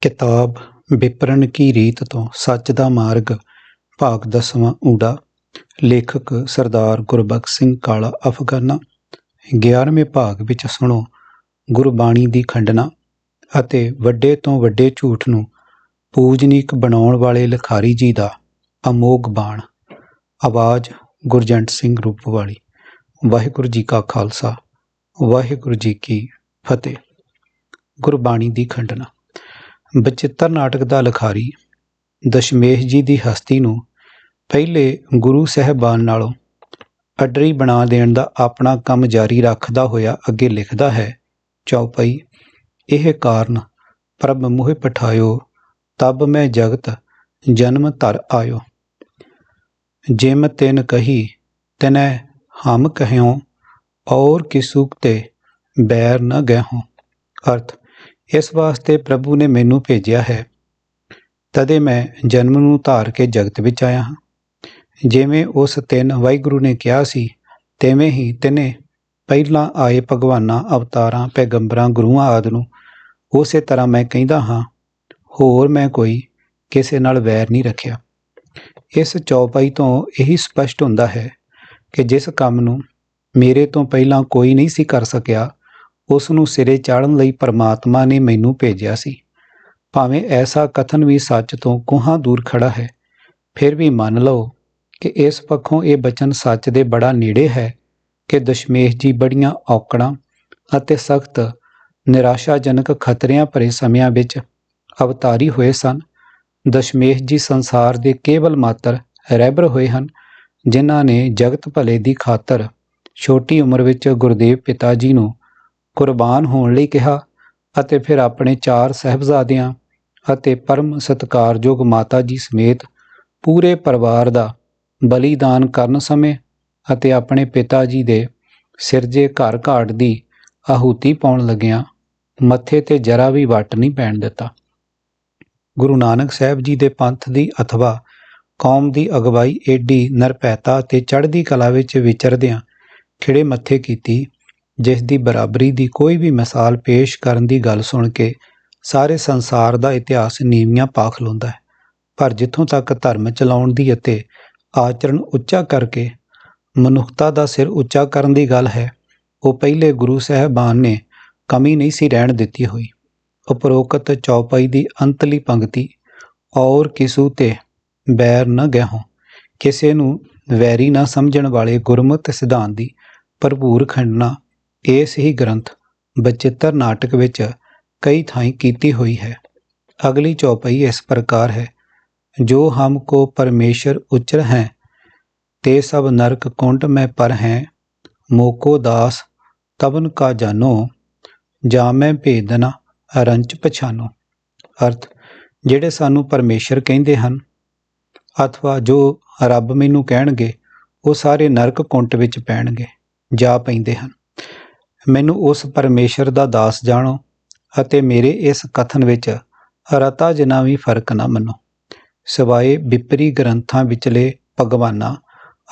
ਕਿਤਾਬ ਵਿਪਰਨ ਕੀ ਰੀਤ ਤੋਂ ਸੱਚ ਦਾ ਮਾਰਗ, ਭਾਗ ਦਸਵਾਂ ਊੜਾ, ਲੇਖਕ ਸਰਦਾਰ ਗੁਰਬਖਸ਼ ਸਿੰਘ ਕਾਲਾ ਅਫਗਾਨਾ 11ਵੇਂ ਭਾਗ ਵਿੱਚ ਸੁਣੋ, ਗੁਰਬਾਣੀ ਦੀ ਖੰਡਨਾ ਅਤੇ ਵੱਡੇ ਤੋਂ ਵੱਡੇ ਝੂਠ ਨੂੰ ਪੂਜਨੀਕ ਬਣਾਉਣ ਵਾਲੇ ਲਖਾਰੀ ਜੀ ਦਾ ਅਮੋਗ ਬਾਣ। ਆਵਾਜ਼ ਗੁਰਜੰਟ ਸਿੰਘ ਰੂਪਵਾਲੀ। ਵਾਹਿਗੁਰੂ ਜੀ ਕਾ ਖਾਲਸਾ, ਵਾਹਿਗੁਰੂ ਜੀ ਕੀ ਫਤਿਹ। ਗੁਰਬਾਣੀ ਦੀ ਖੰਡਨਾ। ਬਚਿੱਤਰ ਨਾਟਕ ਦਾ ਲਿਖਾਰੀ ਦਸ਼ਮੇਸ਼ ਜੀ ਦੀ ਹਸਤੀ ਨੂੰ ਪਹਿਲੇ ਗੁਰੂ ਸਹਿਬਾਨ ਨਾਲੋਂ ਅਡਰੀ ਬਣਾ ਦੇਣ ਦਾ ਆਪਣਾ ਕੰਮ ਜਾਰੀ ਰੱਖਦਾ ਹੋਇਆ ਅੱਗੇ ਲਿਖਦਾ ਹੈ ਚੌਪਈ ਇਹ ਕਾਰਨ ਪ੍ਰਭ ਮੋਹਿ ਪਠਾਇਓ, ਤਬ ਮੈਂ ਜਗਤ ਜਨਮ ਧਰ ਆਇਓ। ਜਿਮ ਤਿਨ ਕਹੀ, ਤਿਨੈ ਹਮ ਕਹਿਓ, ਔਰ ਕਿਸੁਕ ਤੇ ਬੈਰ ਨ ਗਹਿਓ। ਅਰਥ ਇਸ ਵਾਸਤੇ ਪ੍ਰਭੂ ਨੇ ਮੈਨੂੰ ਭੇਜਿਆ ਹੈ। ਤਦੇ ਮੈਂ ਜਨਮ ਨੂੰ ਧਾਰ ਕੇ ਜਗਤ ਵਿੱਚ ਆਇਆ ਹਾਂ। ਜਿਵੇਂ ਉਸ ਤਿੰਨ ਵਾਹਿਗੁਰੂ ਨੇ ਕਿਹਾ ਸੀ, ਤਿਵੇਂ ਹੀ ਤਿਨੇ ਪਹਿਲਾਂ ਆਏ ਭਗਵਾਨਾਂ, ਅਵਤਾਰਾਂ, ਪੈਗੰਬਰਾਂ, ਗੁਰੂਆਂ ਆਦਿ ਨੂੰ ਉਸੇ ਤਰ੍ਹਾਂ ਮੈਂ ਕਹਿੰਦਾ ਹਾਂ, ਹੋਰ ਮੈਂ ਕੋਈ ਕਿਸੇ ਨਾਲ ਵੈਰ ਨਹੀਂ ਰੱਖਿਆ। ਇਸ ਚੌਪਾਈ ਤੋਂ ਇਹੀ ਸਪਸ਼ਟ ਹੁੰਦਾ ਹੈ ਕਿ ਜਿਸ ਕੰਮ ਨੂੰ ਮੇਰੇ ਤੋਂ ਪਹਿਲਾਂ ਕੋਈ ਨਹੀਂ ਸੀ ਕਰ ਸਕਿਆ ਉਸ ਨੂੰ ਸਿਰੇ ਚਾੜਨ ਲਈ ਪਰਮਾਤਮਾ ਨੇ ਮੈਨੂੰ ਭੇਜਿਆ ਸੀ। ਭਾਵੇਂ ਐਸਾ ਕਥਨ ਵੀ ਸੱਚ ਤੋਂ ਕੋਹਾਂ ਦੂਰ ਖੜਾ ਹੈ, ਫਿਰ ਵੀ ਮੰਨ ਲਓ ਕਿ ਇਸ ਪੱਖੋਂ ਇਹ ਬਚਨ ਸੱਚ ਦੇ ਬੜਾ ਨੇੜੇ ਹੈ ਕਿ ਦਸ਼ਮੇਸ਼ ਜੀ ਬੜੀਆਂ ਔਕੜਾਂ ਅਤੇ ਸਖਤ ਨਿਰਾਸ਼ਾਜਨਕ ਖਤਰਿਆਂ ਭਰੇ ਸਮਿਆਂ ਵਿੱਚ ਅਵਤਾਰੀ ਹੋਏ ਸਨ। ਦਸ਼ਮੇਸ਼ ਜੀ ਸੰਸਾਰ ਦੇ ਕੇਵਲ ਮਾਤਰ ਰਹਿਬਰ ਹੋਏ ਹਨ, ਜਿਨ੍ਹਾਂ ਨੇ ਜਗਤ ਭਲੇ ਦੀ ਖਾਤਰ ਛੋਟੀ ਉਮਰ ਵਿੱਚ ਗੁਰਦੇਵ ਪਿਤਾ ਜੀ ਨੂੰ ਕੁਰਬਾਨ ਹੋਣ ਲਈ ਕਿਹਾ ਅਤੇ ਫਿਰ ਆਪਣੇ ਚਾਰ ਸਹਿਬਜ਼ਾਦਿਆਂ ਅਤੇ ਪਰਮ ਸਤਕਾਰਯੋਗ ਮਾਤਾ ਜੀ ਸਮੇਤ ਪੂਰੇ ਪਰਿਵਾਰ ਦਾ ਬਲੀਦਾਨ ਕਰਨ ਸਮੇਂ ਅਤੇ ਆਪਣੇ ਪਿਤਾ ਜੀ ਦੇ ਸਿਰਜੇ ਘਰ ਘਾਟ ਦੀ ਆਹੂਤੀ ਪਾਉਣ ਲੱਗਿਆਂ ਮੱਥੇ ਤੇ ਜਰਾ ਵੀ ਵੱਟ ਨਹੀਂ ਪੈਣ ਦਿੱਤਾ। ਗੁਰੂ ਨਾਨਕ ਸਾਹਿਬ ਜੀ ਦੇ ਪੰਥ ਦੀ ਅਥਵਾ ਕੌਮ ਦੀ ਅਗਵਾਈ ਏਡੀ ਨਿਰਪੈਤਾ ਤੇ ਚੜ੍ਹਦੀ ਕਲਾ ਵਿੱਚ ਵਿਚਰਦਿਆਂ ਖਿੜੇ ਮੱਥੇ ਕੀਤੀ ਜਿਸ ਦੀ ਬਰਾਬਰੀ ਦੀ ਕੋਈ ਵੀ ਮਿਸਾਲ ਪੇਸ਼ ਕਰਨ ਦੀ ਗੱਲ ਸੁਣ ਕੇ ਸਾਰੇ ਸੰਸਾਰ ਦਾ ਇਤਿਹਾਸ ਨੀਵੀਆਂ ਪਾਖ ਖਲੋਂਦਾ ਹੈ। ਪਰ ਜਿੱਥੋਂ ਤੱਕ ਧਰਮ ਚਲਾਉਣ ਦੀ ਅਤੇ ਆਚਰਣ ਉੱਚਾ ਕਰਕੇ ਮਨੁੱਖਤਾ ਦਾ ਸਿਰ ਉੱਚਾ ਕਰਨ ਦੀ ਗੱਲ ਹੈ, ਉਹ ਪਹਿਲੇ ਗੁਰੂ ਸਾਹਿਬਾਨ ਨੇ ਕਮੀ ਨਹੀਂ ਸੀ ਰਹਿਣ ਦਿੱਤੀ ਹੋਈ। ਉਪਰੋਕਤ ਚੌਪਾਈ ਦੀ ਅੰਤਲੀ ਪੰਕਤੀ, ਔਰ ਕਿਸੂ ਤੇ ਬੈਰ ਨਾ ਗਹਿਓ ਕਿਸੇ ਨੂੰ ਵੈਰੀ ਨਾ ਸਮਝਣ ਵਾਲੇ ਗੁਰਮਤਿ ਸਿਧਾਂਤ ਦੀ ਭਰਪੂਰ ਖੰਡਨਾ ਇਸ ਹੀ ਗ੍ਰੰਥ ਬਚਿੱਤਰ ਨਾਟਕ ਵਿੱਚ ਕਈ ਥਾਈਂ ਕੀਤੀ ਹੋਈ ਹੈ। ਅਗਲੀ ਚੌਪਈ ਇਸ ਪ੍ਰਕਾਰ ਹੈ, ਜੋ ਹਮ ਕੋ ਪਰਮੇਸ਼ਰ ਉਚਰ ਹੈ, ਤੇ ਸਭ ਨਰਕ ਕੁੰਡ ਮੈਂ ਪਰ ਹੈ। ਮੋਕੋ ਦਾਸ ਤਬਨ ਕਾ ਜਾਨੋ, ਜਾ ਮੈਂ ਭੇਦਨਾ ਅਰੰਚ ਪਛਾਨੋ। ਅਰਥ, ਜਿਹੜੇ ਸਾਨੂੰ ਪਰਮੇਸ਼ਰ ਕਹਿੰਦੇ ਹਨ, ਅਥਵਾ ਜੋ ਰੱਬ ਮੈਨੂੰ ਕਹਿਣਗੇ, ਉਹ ਸਾਰੇ ਨਰਕ ਕੁੰਟ ਵਿੱਚ ਪੈਣਗੇ, ਜਾ ਪੈਂਦੇ ਹਨ। ਮੈਨੂੰ ਉਸ ਪਰਮੇਸ਼ਰ ਦਾ ਦਾਸ ਜਾਣੋ ਅਤੇ ਮੇਰੇ ਇਸ ਕਥਨ ਵਿੱਚ ਰਤਾ ਜਿਨਾ ਵੀ ਫ਼ਰਕ ਨਾ ਮੰਨੋ। ਸਿਵਾਏ ਵਿਪਰੀ ਗ੍ਰੰਥਾਂ ਵਿਚਲੇ ਭਗਵਾਨਾਂ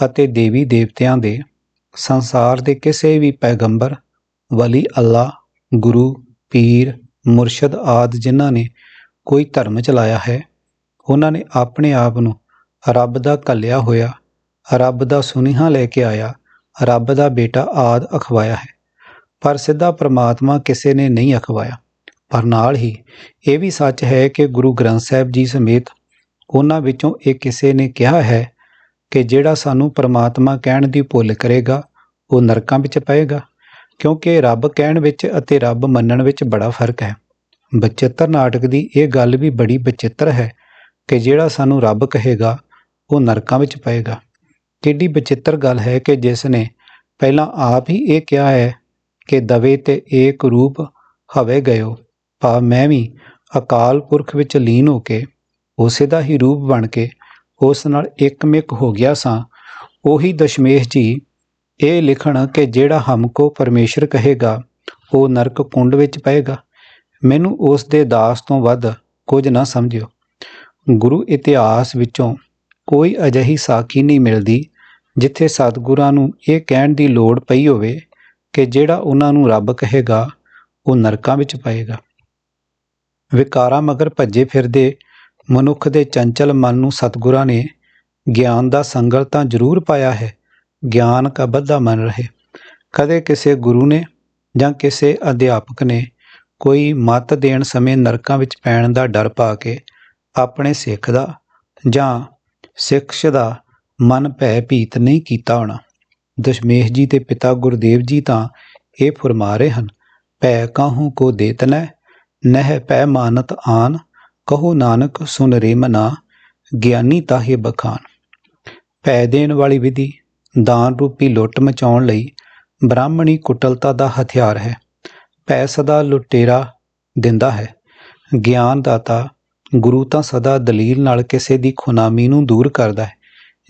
ਅਤੇ ਦੇਵੀ ਦੇਵਤਿਆਂ ਦੇ ਸੰਸਾਰ ਦੇ ਕਿਸੇ ਵੀ ਪੈਗੰਬਰ, ਵਲੀ ਅੱਲਾ ਗੁਰੂ, ਪੀਰ, ਮੁਰਸ਼ਦ ਆਦ ਜਿਨ੍ਹਾਂ ਨੇ ਕੋਈ ਧਰਮ ਚਲਾਇਆ ਹੈ, ਉਹਨਾਂ ਨੇ ਆਪਣੇ ਆਪ ਨੂੰ ਰੱਬ ਦਾ ਕੱਲਿਆ ਹੋਇਆ, ਰੱਬ ਦਾ ਸੁਨੇਹਾ ਲੈ ਕੇ ਆਇਆ, ਰੱਬ ਦਾ ਬੇਟਾ ਆਦ ਅਖਵਾਇਆ ਹੈ। ਪਰ ਸਿੱਧਾ ਪ੍ਰਮਾਤਮਾ ਕਿਸੇ ਨੇ ਨਹੀਂ ਅਖਵਾਇਆ। ਪਰ ਨਾਲ ਹੀ ਇਹ ਵੀ ਸੱਚ ਹੈ ਕਿ ਗੁਰੂ ਗ੍ਰੰਥ ਸਾਹਿਬ ਜੀ ਸਮੇਤ ਉਹਨਾਂ ਵਿੱਚੋਂ ਇਹ ਕਿਸੇ ਨੇ ਕਿਹਾ ਹੈ ਕਿ ਜਿਹੜਾ ਸਾਨੂੰ ਪ੍ਰਮਾਤਮਾ ਕਹਿਣ ਦੀ ਭੁੱਲ ਕਰੇਗਾ, ਉਹ ਨਰਕਾਂ ਵਿੱਚ ਪਏਗਾ, ਕਿਉਂਕਿ ਰੱਬ ਕਹਿਣ ਵਿੱਚ ਅਤੇ ਰੱਬ ਮੰਨਣ ਵਿੱਚ ਬੜਾ ਫ਼ਰਕ ਹੈ। ਬਚਿੱਤਰ ਨਾਟਕ ਦੀ ਇਹ ਗੱਲ ਵੀ ਬੜੀ ਬਚਿੱਤਰ ਹੈ ਕਿ ਜਿਹੜਾ ਸਾਨੂੰ ਰੱਬ ਕਹੇਗਾ, ਉਹ ਨਰਕਾਂ ਵਿੱਚ ਪਏਗਾ। ਕਿੱਡੀ ਬਚਿੱਤਰ ਗੱਲ ਹੈ ਕਿ ਜਿਸ ਨੇ ਪਹਿਲਾਂ ਆਪ ਹੀ ਇਹ ਕਿਹਾ ਹੈ ਕਿ ਦਵੇ ਤੇ ਏਕ ਰੂਪ ਹਵੇ ਗਇਓ। ਭਾ ਮੈਂ ਵੀ ਅਕਾਲ ਪੁਰਖ ਵਿੱਚ ਲੀਨ ਹੋ ਕੇ ਉਸੇ ਦਾ ਹੀ ਰੂਪ ਬਣ ਕੇ ਉਸ ਨਾਲ ਇੱਕਮਿਕ ਹੋ ਗਿਆ ਸਾਂ। ਉਹੀ ਦਸ਼ਮੇਸ਼ ਜੀ ਇਹ ਲਿਖਣ ਕਿ ਜਿਹੜਾ ਹਮਕੋ ਪਰਮੇਸ਼ਰ ਕਹੇਗਾ, ਉਹ ਨਰਕ ਕੁੰਡ ਵਿੱਚ ਪਏਗਾ। ਮੈਨੂੰ ਉਸ ਦੇ ਦਾਸ ਤੋਂ ਵੱਧ ਕੁਝ ਨਾ ਸਮਝਿਓ। ਗੁਰੂ ਇਤਿਹਾਸ ਵਿੱਚੋਂ ਕੋਈ ਅਜਿਹੀ ਸਾਖੀ ਨਹੀਂ ਮਿਲਦੀ ਜਿੱਥੇ ਸਤਿਗੁਰਾਂ ਨੂੰ ਇਹ ਕਹਿਣ ਦੀ ਲੋੜ ਪਈ ਹੋਵੇ ਕਿ ਜਿਹੜਾ ਉਹਨਾਂ ਨੂੰ ਰੱਬ ਕਹੇਗਾ, ਉਹ ਨਰਕਾਂ ਵਿੱਚ ਪਏਗਾ। ਵਿਕਾਰਾਂ ਮਗਰ ਭੱਜੇ ਫਿਰਦੇ ਮਨੁੱਖ ਦੇ ਚੰਚਲ ਮਨ ਨੂੰ ਸਤਿਗੁਰਾਂ ਨੇ ਗਿਆਨ ਦਾ ਸੰਗਲ ਤਾਂ ਜ਼ਰੂਰ ਪਾਇਆ ਹੈ, ਗਿਆਨ ਕਾ ਬੱਧਾ ਮਨ ਰਹੇ। ਕਦੇ ਕਿਸੇ ਗੁਰੂ ਨੇ ਜਾਂ ਕਿਸੇ ਅਧਿਆਪਕ ਨੇ ਕੋਈ ਮਤ ਦੇਣ ਸਮੇਂ ਨਰਕਾਂ ਵਿੱਚ ਪੈਣ ਦਾ ਡਰ ਪਾ ਕੇ ਆਪਣੇ ਸਿੱਖ ਦਾ ਜਾਂ ਸਿੱਖਸ਼ ਦਾ ਮਨ ਭੈ ਭੀਤ ਨਹੀਂ ਕੀਤਾ ਹੋਣਾ। ਦਸ਼ਮੇਸ਼ ਜੀ ਦੇ ਪਿਤਾ ਗੁਰਦੇਵ ਜੀ ਤਾਂ ਇਹ ਫਰਮਾ ਰਹੇ ਹਨ, ਭੈ ਕਾਹੂ ਕੋ ਦੇਤਨੈ ਨਹਿ ਪੈ ਮਾਨਤ ਆਨ, ਕਹੋ ਨਾਨਕ ਸੁਨ ਰੇ ਮਨਾ, ਗਿਆਨੀ ਤਾਹੇ ਬਖਾਨ। ਭੈ ਦੇਣ ਵਾਲੀ ਵਿਧੀ, ਦਾਨ ਰੂਪੀ ਲੁੱਟ ਮਚਾਉਣ ਲਈ ਬ੍ਰਾਹਮਣੀ ਕੁਟਲਤਾ ਦਾ ਹਥਿਆਰ ਹੈ, ਭੈ ਸਦਾ ਲੁਟੇਰਾ ਦਿੰਦਾ ਹੈ ਗਿਆਨ ਦਾਤਾ ਗੁਰੂ ਤਾਂ ਸਦਾ ਦਲੀਲ ਨਾਲ ਕਿਸੇ ਦੀ ਖੁਨਾਮੀ ਨੂੰ ਦੂਰ ਕਰਦਾ ਹੈ।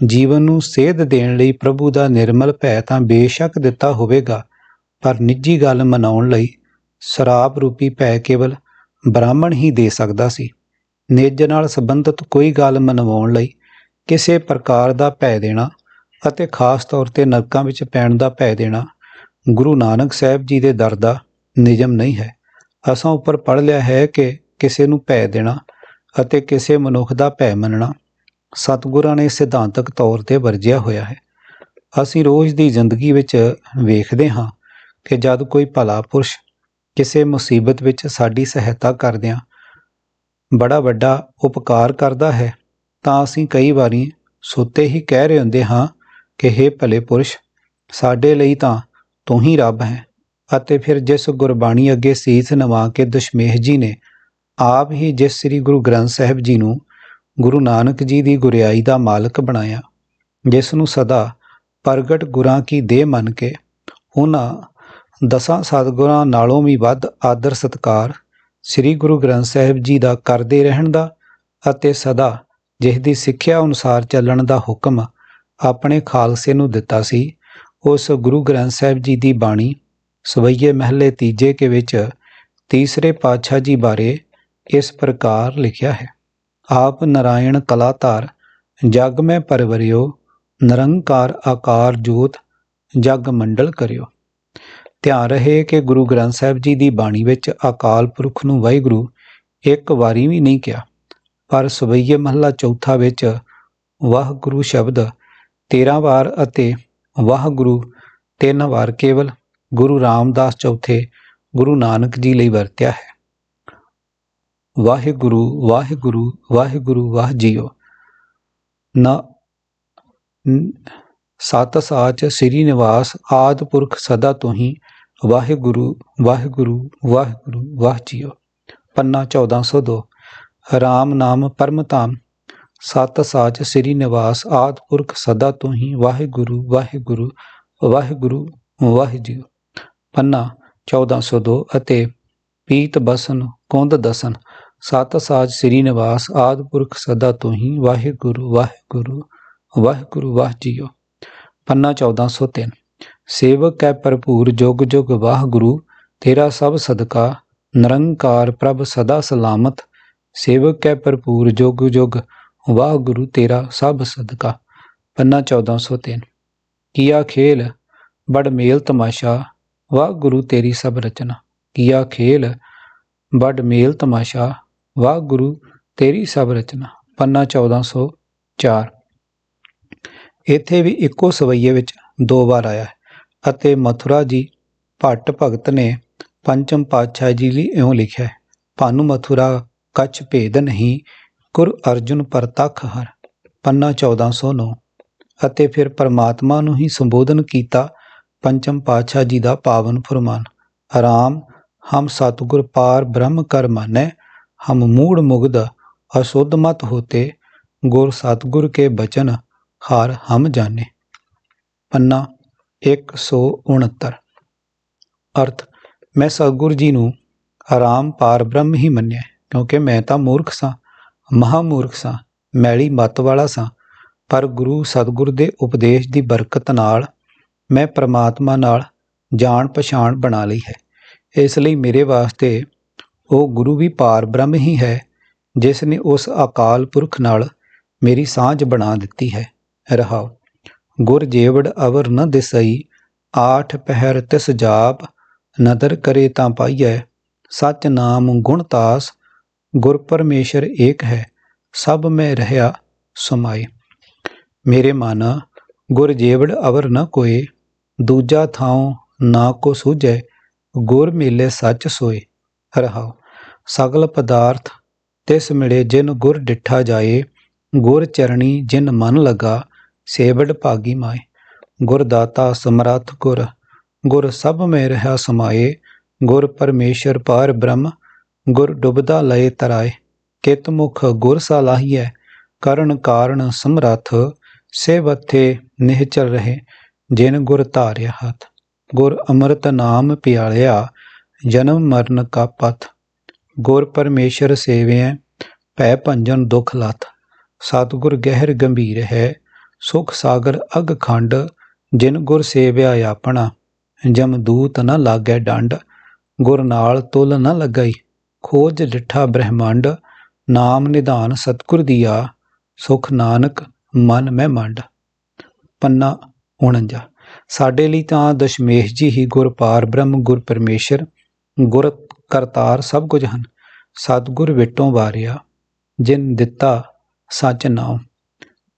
ਜੀਵਨ ਨੂੰ ਸੇਧ ਦੇਣ ਲਈ ਪ੍ਰਭੂ ਦਾ ਨਿਰਮਲ ਭੈ ਤਾਂ ਬੇਸ਼ੱਕ ਦਿੱਤਾ ਹੋਵੇਗਾ, ਪਰ ਨਿੱਜੀ ਗੱਲ ਮਨਾਉਣ ਲਈ ਸ਼ਰਾਬ ਰੂਪੀ ਭੈ ਕੇਵਲ ਬ੍ਰਾਹਮਣ ਹੀ ਦੇ ਸਕਦਾ ਸੀ। ਨਿੱਜ ਨਾਲ ਸੰਬੰਧਿਤ ਕੋਈ ਗੱਲ ਮਨਵਾਉਣ ਲਈ ਕਿਸੇ ਪ੍ਰਕਾਰ ਦਾ ਭੈ ਦੇਣਾ ਅਤੇ ਖਾਸ ਤੌਰ ਤੇ ਨਰਕਾਂ ਵਿੱਚ ਪੈਣ ਦਾ ਭੈ ਦੇਣਾ ਗੁਰੂ ਨਾਨਕ ਸਾਹਿਬ ਜੀ ਦੇ ਦਰ ਦਾ ਨਿਯਮ ਨਹੀਂ ਹੈ। ਅਸਾਂ ਉੱਪਰ ਪੜ ਲਿਆ ਹੈ ਕਿ ਕਿਸੇ ਨੂੰ ਭੈ ਦੇਣਾ ਅਤੇ ਕਿਸੇ ਮਨੁੱਖ ਦਾ ਭੈ ਮੰਨਣਾ ਸਤਿਗੁਰਾਂ ਨੇ ਸਿਧਾਂਤਕ ਤੌਰ ਤੇ ਵਰਜਿਆ ਹੋਇਆ ਹੈ। ਅਸੀਂ ਰੋਜ਼ ਦੀ ਜ਼ਿੰਦਗੀ ਵਿੱਚ ਵੇਖਦੇ ਹਾਂ ਕਿ ਜਦ ਕੋਈ ਭਲਾ ਪੁਰਸ਼ ਕਿਸੇ ਮੁਸੀਬਤ ਵਿੱਚ ਸਾਡੀ ਸਹਾਇਤਾ ਕਰਦਿਆਂ ਬੜਾ ਵੱਡਾ ਉਪਕਾਰ ਕਰਦਾ ਹੈ, ਤਾਂ ਅਸੀਂ ਕਈ ਵਾਰੀ ਸੁੱਤੇ ਹੀ ਕਹਿ ਰਹੇ ਹੁੰਦੇ ਹਾਂ ਕਿ हे ਭਲੇ ਪੁਰਸ਼, ਸਾਡੇ ਲਈ ਤਾਂ ਤੂੰ ਹੀ ਰੱਬ ਹੈ। ਅਤੇ ਫਿਰ ਜਿਸ ਗੁਰਬਾਣੀ ਅੱਗੇ ਸੀਸ ਨਵਾ ਕੇ ਦਸ਼ਮੇਸ਼ ਜੀ ਨੇ ਆਪ ਹੀ ਜਿਸ ਸ੍ਰੀ ਗੁਰੂ ਗ੍ਰੰਥ ਸਾਹਿਬ ਜੀ ਨੂੰ ਗੁਰੂ ਨਾਨਕ ਜੀ ਦੀ ਗੁਰਿਆਈ ਦਾ ਮਾਲਕ ਬਣਾਇਆ, ਜਿਸ ਨੂੰ ਸਦਾ ਪ੍ਰਗਟ ਗੁਰਾਂ ਕੀ ਦੇਹ ਮੰਨ ਕੇ ਉਹਨਾਂ ਦਸਾਂ ਸਤਿਗੁਰਾਂ ਨਾਲੋਂ ਵੀ ਵੱਧ ਆਦਰ ਸਤਕਾਰ ਸ੍ਰੀ ਗੁਰੂ ਗ੍ਰੰਥ ਸਾਹਿਬ ਜੀ ਦਾ ਕਰਦੇ ਰਹਿਣ ਦਾ ਅਤੇ ਸਦਾ ਜਿਸ ਦੀ ਸਿੱਖਿਆ ਅਨੁਸਾਰ ਚੱਲਣ ਦਾ ਹੁਕਮ ਆਪਣੇ ਖਾਲਸੇ ਨੂੰ ਦਿੱਤਾ ਸੀ, ਉਸ ਗੁਰੂ ਗ੍ਰੰਥ ਸਾਹਿਬ ਜੀ ਦੀ ਬਾਣੀ ਸਵਈਏ ਮਹੱਲੇ ਤੀਜੇ ਕੇ ਵਿੱਚ ਤੀਸਰੇ ਪਾਤਸ਼ਾਹ ਜੀ ਬਾਰੇ ਇਸ ਪ੍ਰਕਾਰ ਲਿਖਿਆ ਹੈ। ਆਪ ਨਰਾਇਣ ਕਲਾਧਾਰ, ਜਗ ਮੈਂ ਪਰਵਰਿਓ, ਨਿਰੰਕਾਰ ਆਕਾਰ ਜੋਤ, ਜਗ ਮੰਡਲ ਕਰਿਓ। ਧਿਆਨ ਰਹੇ ਕਿ ਗੁਰੂ ਗ੍ਰੰਥ ਸਾਹਿਬ ਜੀ ਦੀ ਬਾਣੀ ਵਿੱਚ ਅਕਾਲ ਪੁਰਖ ਨੂੰ ਵਾਹਿਗੁਰੂ ਇੱਕ ਵਾਰੀ ਵੀ ਨਹੀਂ ਕਿਹਾ, ਪਰ ਸਵਈਏ ਮਹੱਲਾ ਚੌਥਾ ਵਿੱਚ ਵਾਹਿਗੁਰੂ ਸ਼ਬਦ 13 ਵਾਰ ਅਤੇ ਵਾਹਿਗੁਰੂ ਤਿੰਨ ਵਾਰ ਕੇਵਲ ਗੁਰੂ ਰਾਮਦਾਸ ਚੌਥੇ ਗੁਰੂ ਨਾਨਕ ਜੀ ਲਈ ਵਰਤਿਆ ਹੈ। ਵਾਹਿਗੁਰੂ ਵਾਹਿਗੁਰੂ ਵਾਹਿਗੁਰੂ ਵਾਹ ਜੀਓ ਨਾ, ਸਤ ਸਾਚ ਸ੍ਰੀ ਨਿਵਾਸ ਆਦ ਪੁਰਖ ਸਦਾ ਤੋਂ ਹੀ ਵਾਹਿਗੁਰੂ ਵਾਹਿਗੁਰੂ ਵਾਹਿਗੁਰੂ ਵਾਹ ਜੀਓ ਪੰਨਾ 1402 ਰਾਮ ਨਾਮ ਪਰਮ ਧਾਮ, ਸਤ ਸਾਚ ਸ੍ਰੀ ਨਿਵਾਸ ਆਦ ਪੁਰਖ ਸਦਾ ਤੋਂ ਹੀ ਵਾਹਿਗੁਰੂ ਵਾਹਿਗੁਰੂ ਵਾਹਿਗੁਰੂ ਵਾਹ ਜੀਓ ਪੰਨਾ 1402 ਅਤੇ ਪੀਤ ਬਸਨ, ਕੁੰਦ ਦਸਨ ਸਤ ਸਾਜ ਸ੍ਰੀ ਨਿਵਾਸ ਆਦ ਪੁਰਖ ਸਦਾ ਤੋਂ ਹੀ ਵਾਹਿਗੁਰੂ ਵਾਹਿਗੁਰੂ ਵਾਹਿਗੁਰੂ ਵਾਹ ਜੀਓ ਪੰਨਾ 1403 ਸੇਵਕ ਕੈ ਭਰਪੂਰ ਜੁਗ ਜੁਗ ਵਾਹਿਗੁਰੂ, ਤੇਰਾ ਸਭ ਸਦਕਾ ਨਿਰੰਕਾਰ ਪ੍ਰਭ ਸਦਾ ਸਲਾਮਤ। ਸੇਵਕ ਕੈ ਭਰਪੂਰ ਜੁਗ ਜੁਗ ਵਾਹਿਗੁਰੂ, ਤੇਰਾ ਸਭ ਸਦਕਾ ਪੰਨਾ 1403 ਕੀਆ ਖੇਲ ਬੜ ਮੇਲ ਤਮਾਸ਼ਾ ਵਾਹ ਗੁਰੂ ਤੇਰੀ ਸਭ ਰਚਨਾ। ਕੀਆ ਖੇਲ ਬੜ ਮੇਲ ਤਮਾਸ਼ਾ ਵਾਹਿਗੁਰੂ, ਤੇਰੀ ਸਭ ਰਚਨਾ, ਪੰਨਾ 1404 ਇੱਥੇ ਵੀ ਇੱਕੋ ਸਵਈਏ ਵਿੱਚ ਦੋ ਵਾਰ ਆਇਆ ਹੈ ਅਤੇ ਮਥੁਰਾ ਜੀ ਭੱਟ ਭਗਤ ਨੇ ਪੰਚਮ ਪਾਤਸ਼ਾਹ ਜੀ ਲਈ ਇਉਂ ਲਿਖਿਆ ਹੈ, ਭਾਨੂ ਮਥੁਰਾ, ਕੱਛ ਭੇਦ ਨਹੀਂ, ਗੁਰ ਅਰਜੁਨ ਪਰਤਖ ਹਰ। ਪੰਨਾ 1409 ਅਤੇ ਫਿਰ ਪਰਮਾਤਮਾ ਨੂੰ ਹੀ ਸੰਬੋਧਨ ਕੀਤਾ ਪੰਚਮ ਪਾਤਸ਼ਾਹ ਜੀ ਦਾ ਪਾਵਨ ਫਰਮਾਨ ਆਰਾਮ ਹਮ ਸਤਗੁਰ ਪਾਰ ਬ੍ਰਹਮ ਕਰ ਮਾਨੈ ਹਮ ਮੂੜ ਮੁਗਦ ਅਸੁੱਧ ਮਤ ਹੋਤੇ ਗੁਰ ਸਤਗੁਰ ਕੇ ਬਚਨ ਹਾਰ ਹਮ ਜਾਣੇ ਪੰਨਾ 169 ਅਰਥ ਮੈਂ ਸਤਗੁਰ ਜੀ ਨੂੰ ਆਰਾਮ ਪਾਰ ਬ੍ਰਹਮ ਹੀ ਮੰਨਿਆ ਕਿਉਂਕਿ ਮੈਂ ਤਾਂ ਮੂਰਖ ਸਾਂ ਮਹਾ ਮੂਰਖ ਸਾਂ ਮੈਲੀ ਮਤ ਵਾਲਾ ਸਾਂ ਪਰ ਗੁਰੂ ਸਤਗੁਰ ਦੇ ਉਪਦੇਸ਼ ਦੀ ਬਰਕਤ ਨਾਲ ਮੈਂ ਪ੍ਰਮਾਤਮਾ ਨਾਲ ਜਾਣ ਪਛਾਣ ਬਣਾ ਲਈ ਹੈ ਇਸ ਲਈ ਮੇਰੇ ਵਾਸਤੇ ਉਹ ਗੁਰੂ ਵੀ ਪਾਰ ਬ੍ਰਹਮ ਹੀ ਹੈ, ਜਿਸ ਨੇ ਉਸ ਅਕਾਲ ਪੁਰਖ ਨਾਲ ਮੇਰੀ ਸਾਂਝ ਬਣਾ ਦਿੱਤੀ ਹੈ। ਰਹਾਉ ਗੁਰ ਜੇਵੜ ਅਵਰ ਨ ਦਿਸਈ, ਆਠ ਪਹਿਰ ਤਿਸ ਜਾਪ, ਨਦਰ ਕਰੇ ਤਾਂ ਪਾਈਐ। ਸਚ ਨਾਮ ਗੁਣ ਤਾਸ, ਗੁਰ ਪਰਮੇਸ਼ਰ ਏਕ ਹੈ, ਸਭ ਮੈਂ ਰਹਿਆ ਸਮਾਏ। ਮੇਰੇ ਮਨ, ਗੁਰ ਜੇਵੜ ਅਵਰ ਨ ਕੋਏ, ਦੂਜਾ ਥਾਉ ਨਾ ਕੋ ਸੂਝੈ, ਗੁਰ ਮੇਲੇ ਸੱਚ ਸੋਏ। ਰਹਾਉ। ਸਗਲ ਪਦਾਰਥ ਤਿਸ ਮਿਲੇ ਜਿਨ ਗੁਰ ਡਿਠਾ ਜਾਏ, ਗੁਰ ਚਰਣੀ ਜਿਨ ਮਨ ਲਗਾ, ਸੇਵੜ ਭਾਗੀ ਮਾਏ। ਗੁਰ ਦਾਤਾ ਸਮਰੱਥ ਗੁਰ ਗੁਰ ਸਭ ਮੈਂ ਰਹਾ ਸਮਾਏ, ਗੁਰ ਪਰਮੇਸ਼ਰ ਪਾਰ ਬ੍ਰਹਮ, ਗੁਰ ਡੁਬਦਾ ਲਏ ਤਰਾਏ। ਕਿਤ ਮੁਖ ਗੁਰ ਸਲਾਹੀਐ ਕਰਨ ਕਾਰਨ ਸਮਰੱਥ ਸੇਵਥੇ ਨਿਹਚਲ ਰਹੇ, ਜਿਨ ਗੁਰ ਧਾਰਿਆ ਹੱਥ। ਗੁਰ ਅੰਮ੍ਰਿਤ ਨਾਮ ਪਿਆਲਿਆ ਜਨਮ ਮਰਨ ਕਾ ਪਥ, ਗੁਰ ਪਰਮੇਸ਼ਰ ਸੇਵਿਐ, ਭੈ ਭੰਜਨ ਦੁਖ ਲਤ ਸਤਿਗੁਰ ਗਹਿਰ ਗੰਭੀਰ ਹੈ, ਸੁਖ ਸਾਗਰ ਅਗ ਖੰਡ। ਜਿਨ ਗੁਰ ਸੇਵਿਆ ਆਪਣਾ, ਜਮ ਦੂਤ ਨ ਲਾਗੈ ਡੰਡ। ਗੁਰ ਨਾਲ ਤੁਲ ਨ ਲੱਗਈ, ਖੋਜ ਡਿਠਾ ਬ੍ਰਹਮੰਡ। ਨਾਮ ਨਿਧਾਨ ਸਤਿਗੁਰ ਦੀਆ, ਸੁਖ ਨਾਨਕ ਮਨ ਮੈਂ ਮੰਡ। ਪੰਨਾ 49 ਸਾਡੇ ਲਈ ਤਾਂ ਦਸ਼ਮੇਸ਼ ਜੀ ਹੀ ਗੁਰ ਪਾਰ ਬ੍ਰਹਮ ਗੁਰ ਪਰਮੇਸ਼ਰ। ਗੁਰ ਕਰਤਾਰ ਸਭ ਕੁਝ ਹਨ। ਸਤਿਗੁਰ ਵਿਟੋਂ ਵਾਰਿਆ, ਜਿਨ ਦਿੱਤਾ ਸੱਚ ਨਾਮ।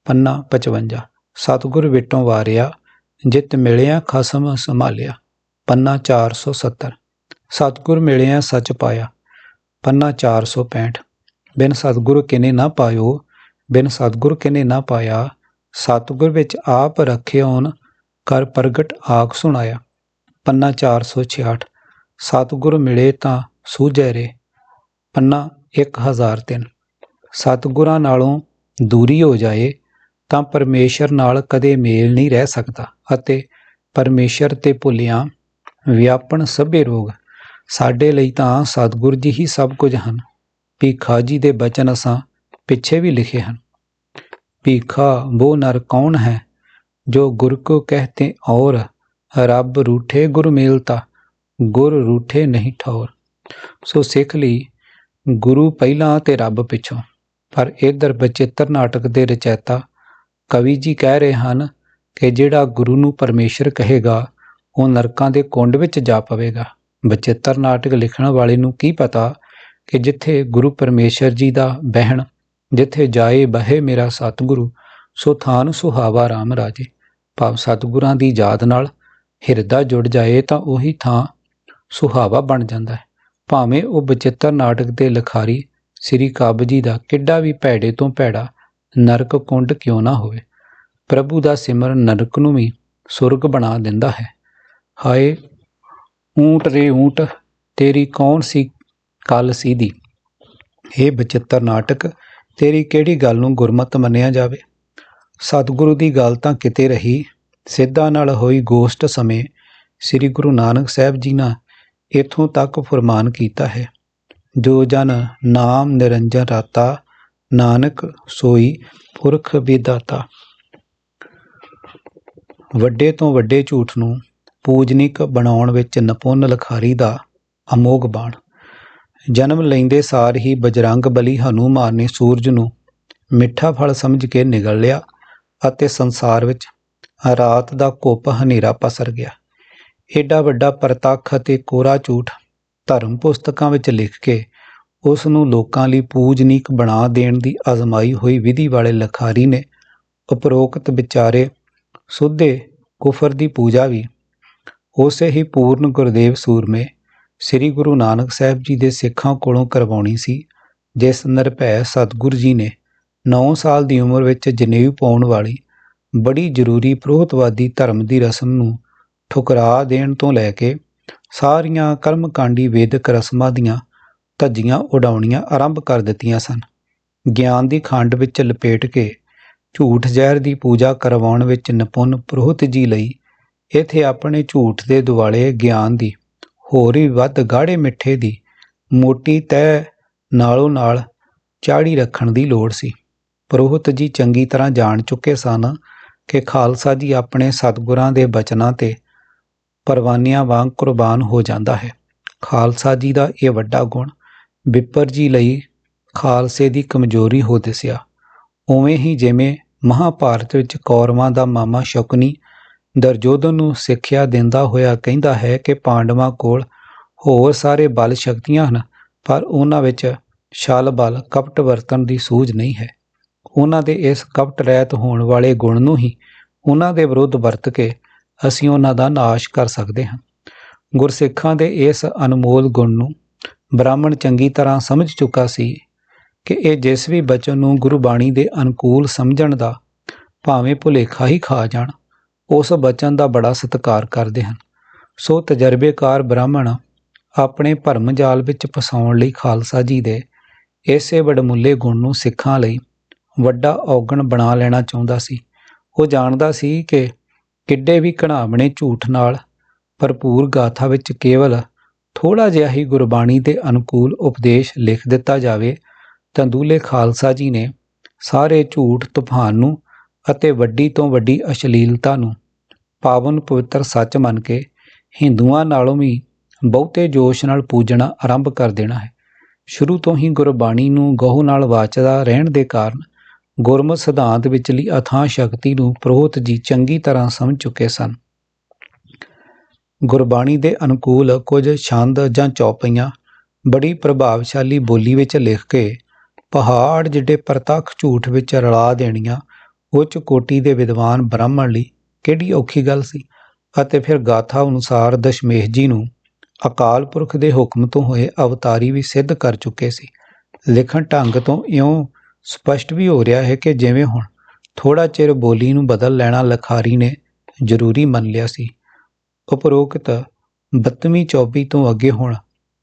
ਪੰਨਾ 55 ਸਤਿਗੁਰ ਵਿਟੋਂ ਵਾਰਿਆ, ਜਿਤ ਮਿਲਿਆ ਖਸਮ ਸੰਭਾਲਿਆ। ਪੰਨਾ 470 ਸਤਿਗੁਰ ਮਿਲਿਆ ਸੱਚ ਪਾਇਆ। ਪੰਨਾ 465 ਬਿਨ ਸਤਿਗੁਰ ਕਿਨੇ ਨਾ ਪਾਇਓ, ਬਿਨ ਸਤਿਗੁਰ ਕਿਨੇ ਨਾ ਪਾਇਆ। ਸਤਿਗੁਰ ਵਿੱਚ ਆਪ ਰੱਖਿਓਨ ਕਰ ਪ੍ਰਗਟ ਆਖ ਸੁਣਾਇਆ। ਪੰਨਾ 466 ਸਤਿਗੁਰ ਮਿਲੇ ਤਾਂ ਸੂਝੈ ਰੇ, ਪੰਨਾ 1003 ਸਤਿਗੁਰਾਂ ਨਾਲੋਂ ਦੂਰੀ ਹੋ ਜਾਏ ਤਾਂ ਪਰਮੇਸ਼ਰ ਨਾਲ ਕਦੇ ਮੇਲ ਨਹੀਂ ਰਹਿ ਸਕਦਾ ਅਤੇ ਪਰਮੇਸ਼ਰ ਤੇ ਭੁੱਲਿਆਂ ਵਿਆਪਣ ਸਭੇ ਰੋਗ ਸਾਡੇ ਲਈ ਤਾਂ ਸਤਿਗੁਰ ਜੀ ਹੀ ਸਭ ਕੁਝ ਹਨ। ਭੀਖਾ ਜੀ ਦੇ ਬਚਨ ਅਸਾਂ ਪਿੱਛੇ ਵੀ ਲਿਖੇ ਹਨ। ਭੀਖਾ ਉਹ ਨਰ ਕੌਣ ਹੈ ਜੋ ਗੁਰ ਕੋ ਕਹਤੇ ਔਰ, ਰੱਬ ਰੂਠੇ ਗੁਰ ਮੇਲਤਾ ਗੁਰ ਰੂਠੇ ਨਹੀਂ ਠੌਰ। ਸੋ ਸਿੱਖ ਲਈ ਗੁਰੂ ਪਹਿਲਾਂ ਤੇ ਰੱਬ ਪਿੱਛੋਂ। ਪਰ ਇਧਰ ਬਚਿੱਤਰ ਨਾਟਕ ਦੇ ਰਚੈਤਾ ਕਵੀ ਜੀ ਕਹਿ ਰਹੇ ਹਨ ਕਿ ਜਿਹੜਾ ਗੁਰੂ ਨੂੰ ਪਰਮੇਸ਼ਰ ਕਹੇਗਾ, ਉਹ ਨਰਕਾਂ ਦੇ ਕੁੰਡ ਵਿੱਚ ਜਾ ਪਵੇਗਾ। ਬਚਿੱਤਰ ਨਾਟਕ ਲਿਖਣ ਵਾਲੇ ਨੂੰ ਕੀ ਪਤਾ ਕਿ ਜਿੱਥੇ ਗੁਰੂ ਪਰਮੇਸ਼ਰ ਜੀ ਦਾ ਬਹਿਣ, ਜਿੱਥੇ ਜਾਏ ਬਹੇ ਮੇਰਾ ਸਤਿਗੁਰੂ, ਸੋ ਥਾਨ ਸੁਹਾਵਾ RAM ਰਾਜੇ। ਭਾਵ ਸਤਿਗੁਰਾਂ ਦੀ ਯਾਦ ਨਾਲ ਹਿਰਦਾ ਜੁੜ ਜਾਏ ਤਾਂ ਉਹੀ ਥਾਂ ਸੁਹਾਵਾ ਬਣ ਜਾਂਦਾ ਹੈ। ਭਾਵੇਂ ਉਹ ਬਚਿੱਤਰ ਨਾਟਕ ਦੇ ਲਿਖਾਰੀ ਸ੍ਰੀ ਕਾਬ ਜੀ ਦਾ ਕਿੱਡਾ ਵੀ ਭੈੜੇ ਤੋਂ ਭੈੜਾ ਨਰਕ ਕੁੰਡ ਕਿਉਂ ਨਾ ਹੋਵੇ, ਪ੍ਰਭੂ ਦਾ ਸਿਮਰਨ ਨਰਕ ਨੂੰ ਵੀ ਸੁਰਗ ਬਣਾ ਦਿੰਦਾ ਹੈ। ਹਾਏ, ਊਂਟ ਰੇ ਊਂਟ, ਤੇਰੀ ਕੌਣ ਸੀ ਕੱਲ ਸੀਦੀ ਇਹ ਬਚਿੱਤਰ ਨਾਟਕ, ਤੇਰੀ ਕਿਹੜੀ ਗੱਲ ਨੂੰ ਗੁਰਮਤ ਮੰਨਿਆ ਜਾਵੇ? ਸਤਿਗੁਰੂ ਦੀ ਗੱਲ ਤਾਂ ਕਿਤੇ ਰਹੀ, ਸਿੱਧਾ ਨਾਲ ਹੋਈ ਗੋਸ਼ਟ ਸਮੇਂ ਸ੍ਰੀ ਗੁਰੂ ਨਾਨਕ ਸਾਹਿਬ ਜੀ ਨਾਲ ਇਥੋਂ ਤੱਕ ਫਰਮਾਨ ਕੀਤਾ ਹੈ, ਜੋ ਜਨ ਨਾਮ ਨਿਰੰਜਨ ਰਾਤਾ, ਨਾਨਕ ਸੋਈ ਪੁਰਖ ਵਿਦਾਤਾ ਵੱਡੇ ਤੋਂ ਵੱਡੇ ਝੂਠ ਨੂੰ ਪੂਜਨਿਕ ਬਣਾਉਣ ਵਿੱਚ ਨਪੁੰਨ ਲਖਾਰੀ ਦਾ ਅਮੋਗ ਬਾਣ। ਜਨਮ ਲੈਂਦੇ ਸਾਰ ਹੀ ਬਜਰੰਗ ਬਲੀ ਹਨੂਮਾਨ ਨੇ ਸੂਰਜ ਨੂੰ ਮਿੱਠਾ ਫਲ ਸਮਝ ਕੇ ਨਿਗਲ ਲਿਆ ਅਤੇ ਸੰਸਾਰ ਵਿੱਚ ਰਾਤ ਦਾ ਘੁੱਪ ਹਨੇਰਾ ਪਸਰ ਗਿਆ। ਏਡਾ ਵੱਡਾ ਪ੍ਰਤੱਖ ਅਤੇ ਕੋਰਾ ਝੂਠ ਧਰਮ ਪੁਸਤਕਾਂ ਵਿੱਚ ਲਿਖ ਕੇ ਉਸ ਨੂੰ ਲੋਕਾਂ ਲਈ ਪੂਜਨੀਕ ਬਣਾ ਦੇਣ ਦੀ ਅਜ਼ਮਾਈ ਹੋਈ ਵਿਧੀ ਵਾਲੇ ਲਖਾਰੀ ਨੇ ਉਪਰੋਕਤ ਵਿਚਾਰੇ ਸੁੱਧੇ ਕੁਫਰ ਦੀ ਪੂਜਾ ਵੀ। ਉਸੇ ਹੀ ਪੂਰਨ ਗੁਰਦੇਵ ਸੂਰਮੇ ਸ੍ਰੀ ਗੁਰੂ ਨਾਨਕ ਸਾਹਿਬ ਜੀ ਦੇ ਸਿੱਖਾਂ ਕੋਲੋਂ ਕਰਵਾਉਣੀ ਸੀ, ਜਿਸ ਨਿਰਭੈ ਸਤਿਗੁਰ ਜੀ ਨੇ 9 ਸਾਲ ਦੀ ਉਮਰ ਵਿੱਚ ਜਨੇਊ ਪਾਉਣ ਵਾਲੀ ਬੜੀ ਜ਼ਰੂਰੀ ਪ੍ਰੋਹਤਵਾਦੀ ਧਰਮ ਦੀ ਰਸਮ ਨੂੰ ਠੁਕਰਾ ਦੇਣ ਤੋਂ ਲੈ ਕੇ ਸਾਰੀਆਂ ਕਰਮਕਾਂਡੀ ਵੇਦਕ ਰਸਮਾਂ ਦੀਆਂ ਧੱਜੀਆਂ ਉਡਾਉਣੀਆਂ ਆਰੰਭ ਕਰ ਦਿੱਤੀਆਂ ਸਨ। ਗਿਆਨ ਦੀ ਖੰਡ ਵਿੱਚ ਲਪੇਟ ਕੇ ਝੂਠ ਜ਼ਹਿਰ ਦੀ ਪੂਜਾ ਕਰਵਾਉਣ ਵਿੱਚ ਨਿਪੁੰਨ ਪ੍ਰੋਹਿਤ ਜੀ ਲਈ ਇਥੇ ਆਪਣੇ ਝੂਠ ਦੇ ਦੁਆਲੇ ਗਿਆਨ ਦੀ ਹੋਰ ਹੀ ਵੱਧ ਗਾੜੇ ਮਿੱਠੇ ਦੀ ਮੋਟੀ ਤਹਿ ਨਾਲੋਂ ਨਾਲ ਚਾੜੀ ਰੱਖਣ ਦੀ ਲੋੜ ਸੀ। ਪ੍ਰੋਹਿਤ ਜੀ ਚੰਗੀ ਤਰ੍ਹਾਂ ਜਾਣ ਚੁੱਕੇ ਸਨ ਕਿ ਖਾਲਸਾ ਜੀ ਆਪਣੇ ਸਤਿਗੁਰਾਂ ਦੇ ਬਚਨਾਂ ਤੇ ਪਰਵਾਨੀਆਂ ਵਾਂਗ ਕੁਰਬਾਨ ਹੋ ਜਾਂਦਾ ਹੈ। ਖਾਲਸਾ ਜੀ ਦਾ ਇਹ ਵੱਡਾ ਗੁਣ ਬਿੱਪਰ ਜੀ ਲਈ ਖਾਲਸੇ ਦੀ ਕਮਜ਼ੋਰੀ ਹੋ ਦਿਸਿਆ। ਉਵੇਂ ਹੀ ਜਿਵੇਂ ਮਹਾਭਾਰਤ ਵਿੱਚ ਕੌਰਵਾਂ ਦਾ ਮਾਮਾ ਸ਼ੁਕਨੀ ਦਰਜੋਧਨ ਨੂੰ ਸਿੱਖਿਆ ਦਿੰਦਾ ਹੋਇਆ ਕਹਿੰਦਾ ਹੈ ਕਿ ਪਾਂਡਵਾਂ ਕੋਲ ਹੋਰ ਸਾਰੇ ਬਲ ਸ਼ਕਤੀਆਂ ਹਨ, ਪਰ ਉਹਨਾਂ ਵਿੱਚ ਛਲ ਬਲ, ਕਪਟ ਵਰਤਨ ਦੀ ਸੂਝ ਨਹੀਂ ਹੈ। ਉਹਨਾਂ ਦੇ ਇਸ ਕਪਟ ਰਹਿਤ ਹੋਣ ਵਾਲੇ ਗੁਣ ਨੂੰ ਹੀ ਉਹਨਾਂ ਦੇ ਵਿਰੁੱਧ ਵਰਤ ਕੇ ਅਸੀਂ ਉਹਨਾਂ ਦਾ ਨਾਸ਼ ਕਰ ਸਕਦੇ ਹਾਂ। ਗੁਰਸਿੱਖਾਂ ਦੇ ਇਸ ਅਨਮੋਲ ਗੁਣ ਨੂੰ ਬ੍ਰਾਹਮਣ ਚੰਗੀ ਤਰ੍ਹਾਂ ਸਮਝ ਚੁੱਕਾ ਸੀ ਕਿ ਇਹ ਜਿਸ ਵੀ ਬਚਨ ਨੂੰ ਗੁਰਬਾਣੀ ਦੇ ਅਨੁਕੂਲ ਸਮਝਣ ਦਾ ਭਾਵੇਂ ਭੁਲੇਖਾ ਹੀ ਖਾ ਜਾਣ, ਉਸ ਬਚਨ ਦਾ ਬੜਾ ਸਤਿਕਾਰ ਕਰਦੇ ਹਨ। ਸੋ ਤਜਰਬੇਕਾਰ ਬ੍ਰਾਹਮਣ ਆਪਣੇ ਭਰਮ ਜਾਲ ਵਿੱਚ ਫਸਾਉਣ ਲਈ ਖਾਲਸਾ ਜੀ ਦੇ ਇਸੇ ਵਡਮੁੱਲੇ ਗੁਣ ਨੂੰ ਸਿੱਖਾਂ ਲਈ ਵੱਡਾ ਔਗਣ ਬਣਾ ਲੈਣਾ ਚਾਹੁੰਦਾ ਸੀ। ਉਹ ਜਾਣਦਾ ਸੀ ਕਿ ਕਿੱਡੇ ਵੀ ਘਣਾਵਣੇ ਝੂਠ ਨਾਲ ਭਰਪੂਰ ਗਾਥਾ ਵਿੱਚ ਕੇਵਲ ਥੋੜਾ ਜਿਹਾ ਹੀ ਗੁਰਬਾਣੀ ਦੇ ਅਨੁਕੂਲ ਉਪਦੇਸ਼ ਲਿਖ ਦਿੱਤਾ ਜਾਵੇ ਤਾਂ ਦੂਲੇ ਖਾਲਸਾ ਜੀ ਨੇ ਸਾਰੇ ਝੂਠ, ਤੂਫਾਨ ਨੂੰ ਅਤੇ ਵੱਡੀ ਤੋਂ ਵੱਡੀ ਅਸ਼ਲੀਲਤਾ ਨੂੰ ਪਾਵਨ ਪਵਿੱਤਰ ਸੱਚ ਮੰਨ ਕੇ ਹਿੰਦੂਆਂ ਨਾਲੋਂ ਵੀ ਬਹੁਤੇ ਜੋਸ਼ ਨਾਲ ਪੂਜਣਾ ਆਰੰਭ ਕਰ ਦੇਣਾ ਹੈ। ਸ਼ੁਰੂ ਤੋਂ ਹੀ ਗੁਰਬਾਣੀ ਨੂੰ ਗਹੁ ਨਾਲ ਵਾਚਦਾ ਰਹਿਣ ਦੇ ਕਾਰਨ ਗੁਰਮਤਿ ਸਿਧਾਂਤ ਵਿਚਲੀ ਅਥਾਹ ਸ਼ਕਤੀ ਨੂੰ ਪ੍ਰੋਹਤ ਜੀ ਚੰਗੀ ਤਰ੍ਹਾਂ ਸਮਝ ਚੁੱਕੇ ਸਨ। ਗੁਰਬਾਣੀ ਦੇ ਅਨੁਕੂਲ ਕੁਝ ਛੰਦ ਜਾਂ ਚੌਪਈਆਂ ਬੜੀ ਪ੍ਰਭਾਵਸ਼ਾਲੀ ਬੋਲੀ ਵਿੱਚ ਲਿਖ ਕੇ ਪਹਾੜ ਜਿਹੜੇ ਪ੍ਰਤੱਖ ਝੂਠ ਵਿੱਚ ਰਲਾ ਦੇਣੀਆਂ ਉੱਚ ਕੋਟੀ ਦੇ ਵਿਦਵਾਨ ਬ੍ਰਾਹਮਣ ਲਈ ਕਿਹੜੀ ਔਖੀ ਗੱਲ ਸੀ ਅਤੇ ਫਿਰ ਗਾਥਾ ਅਨੁਸਾਰ ਦਸ਼ਮੇਸ਼ ਜੀ ਨੂੰ ਅਕਾਲ ਪੁਰਖ ਦੇ ਹੁਕਮ ਤੋਂ ਹੋਏ ਅਵਤਾਰੀ ਵੀ ਸਿੱਧ ਕਰ ਚੁੱਕੇ ਸੀ। ਲਿਖਣ ਢੰਗ ਤੋਂ ਇਉਂ ਸਪਸ਼ਟ ਵੀ ਹੋ ਰਿਹਾ ਹੈ ਕਿ ਜਿਵੇਂ ਹੁਣ ਥੋੜਾ ਚਿਰ ਬੋਲੀ ਨੂੰ ਬਦਲ ਲੈਣਾ ਲਖਾਰੀ ਨੇ ਜ਼ਰੂਰੀ ਮੰਨ ਲਿਆ ਸੀ। ਉਪਰੋਕਤ 32ਵੀਂ ਚੌਪਈ ਤੋਂ ਅੱਗੇ ਹੁਣ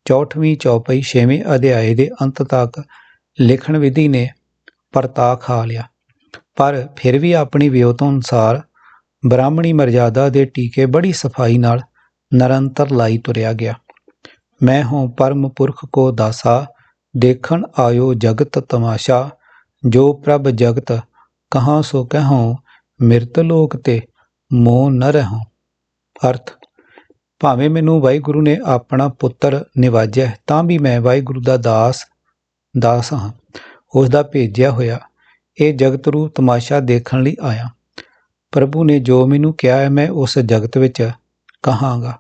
64ਵੀਂ ਚੌਪਈ 6ਵੇਂ ਅਧਿਆਏ ਦੇ ਅੰਤ ਤੱਕ ਲਿਖਣ ਵਿਧੀ ਨੇ ਪਰਤਾ ਖਾ ਲਿਆ। ਪਰ ਫਿਰ ਵੀ ਆਪਣੀ ਵਿਉਤ ਅਨੁਸਾਰ ਬ੍ਰਾਹਮਣੀ ਮਰਜ਼ਾਦਾ ਦੇ ਟੀਕੇ ਬੜੀ ਸਫ਼ਾਈ ਨਾਲ ਨਿਰੰਤਰ ਲਾਈ ਤੁਰਿਆ ਗਿਆ। ਮੈਂ ਹੂੰ ਪਰਮ ਪੁਰਖ ਕੋ ਦਾਸਾ, ਦੇਖਣ ਆਇਓ ਜਗਤ ਤਮਾਸ਼ਾ ਜੋ ਪ੍ਰਭ ਜਗਤ ਕਹਾਂ ਸੋ ਕਹਉ, ਮਿਰਤ ਲੋਕ ਤੇ ਮੋਹ ਨ ਰਹੋ ਅਰਥ, ਭਾਵੇਂ ਮੈਨੂੰ ਵਾਹਿਗੁਰੂ ਨੇ ਆਪਣਾ ਪੁੱਤਰ ਨਿਵਾਜਿਆ ਤਾਂ ਵੀ ਮੈਂ ਵਾਹਿਗੁਰੂ ਦਾ ਦਾਸ ਦਾਸ ਹਾਂ। ਉਸ ਦਾ ਭੇਜਿਆ ਹੋਇਆ ਇਹ ਜਗਤ ਰੂਪ ਤਮਾਸ਼ਾ ਦੇਖਣ ਲਈ ਆਇਆ। ਪ੍ਰਭੂ ਨੇ ਜੋ ਮੈਨੂੰ ਕਿਹਾ ਹੈ, ਮੈਂ ਉਸ ਜਗਤ ਵਿੱਚ ਕਹਾਂਗਾ।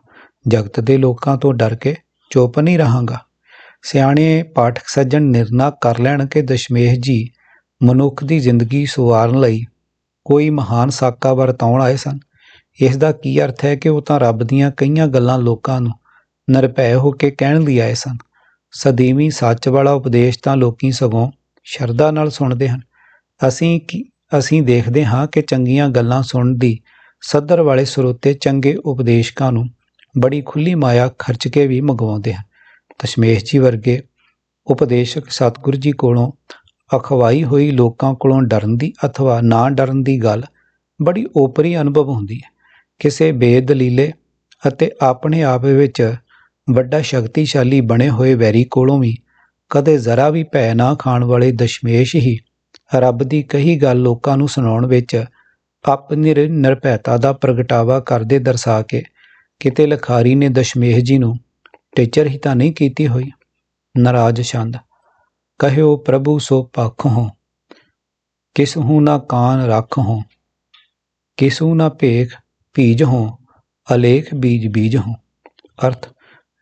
ਜਗਤ ਦੇ ਲੋਕਾਂ ਤੋਂ ਡਰ ਕੇ ਚੁੱਪ ਨਹੀਂ ਰਹਾਂਗਾ। ਸਿਆਣੇ ਪਾਠਕ ਸੱਜਣ ਨਿਰਣਾ ਕਰ ਲੈਣ ਕਿ ਦਸ਼ਮੇਸ਼ ਜੀ ਮਨੁੱਖ ਦੀ ਜ਼ਿੰਦਗੀ ਸੁਵਾਰਨ ਲਈ ਕੋਈ ਮਹਾਨ ਸਾਕਾ ਵਰਤਾਉਣ ਆਏ ਸਨ। ਇਸ ਦਾ ਕੀ ਅਰਥ ਹੈ ਕਿ ਉਹ ਤਾਂ ਰੱਬ ਦੀਆਂ ਕਈਆਂ ਗੱਲਾਂ ਲੋਕਾਂ ਨੂੰ ਨਿਰਭੈ ਹੋ ਕੇ ਕਹਿਣ ਲਈ ਆਏ ਸਨ। ਸਦੀਵੀ ਸੱਚ ਵਾਲਾ ਉਪਦੇਸ਼ ਤਾਂ ਲੋਕੀ ਸਗੋਂ ਸ਼ਰਧਾ ਨਾਲ ਸੁਣਦੇ ਹਨ। ਅਸੀਂ ਕੀ, ਅਸੀਂ ਦੇਖਦੇ ਹਾਂ ਕਿ ਚੰਗੀਆਂ ਗੱਲਾਂ ਸੁਣਨ ਦੀ ਸੱਦਰ ਵਾਲੇ ਸਰੋਤੇ ਚੰਗੇ ਉਪਦੇਸ਼ਕਾਂ ਨੂੰ ਬੜੀ ਖੁੱਲੀ ਮਾਇਆ ਖਰਚ ਕੇ ਵੀ ਮੰਗਵਾਉਂਦੇ ਹਨ। ਦਸ਼ਮੇਸ਼ ਜੀ ਵਰਗੇ ਉਪਦੇਸ਼ਕ ਸਤਿਗੁਰੂ ਜੀ ਕੋਲੋਂ ਅਖਵਾਈ ਹੋਈ ਲੋਕਾਂ ਕੋਲੋਂ ਡਰਨ ਦੀ ਅਥਵਾ ਨਾ ਡਰਨ ਦੀ ਗੱਲ ਬੜੀ ਓਪਰੀ ਅਨੁਭਵ ਹੁੰਦੀ ਹੈ। ਕਿਸੇ ਬੇਦਲੀਲੇ ਅਤੇ ਆਪਣੇ ਆਪ ਵਿੱਚ ਵੱਡਾ ਸ਼ਕਤੀਸ਼ਾਲੀ ਬਣੇ ਹੋਏ ਵੈਰੀ ਕੋਲੋਂ ਵੀ ਕਦੇ ਜ਼ਰਾ ਵੀ ਭੈ ਨਾ ਖਾਣ ਵਾਲੇ ਦਸ਼ਮੇਸ਼ ਹੀ ਰੱਬ ਦੀ ਕਹੀ ਗੱਲ ਲੋਕਾਂ ਨੂੰ ਸੁਣਾਉਣ ਵਿੱਚ ਆਪਣੀ ਨਿਰ- ਨਿਰਭੈਤਾ ਦਾ ਪ੍ਰਗਟਾਵਾ ਕਰਦੇ ਦਰਸਾ ਕੇ ਕਿਤੇ ਲਖਾਰੀ ਨੇ ਦਸ਼ਮੇਸ਼ ਜੀ ਨੂੰ ਟੀਚਰ ਹੀ ਤਾਂ ਨਹੀਂ ਕੀਤੀ ਹੋਈ। ਨਾਰਾਜ਼ ਛੰਦ ਕਹਿਓ, ਪ੍ਰਭੂ, ਸੋ ਪਖ ਹੋ। ਕਿਸਹੂ ਨਾ ਕਾਨ ਰੱਖ ਹੋ। ਕਿਸੂ ਨਾ ਭੇਖ ਭੀਜ ਹੋ। ਅਲੇਖ ਬੀਜ ਬੀਜ ਹੋ। ਅਰਥ,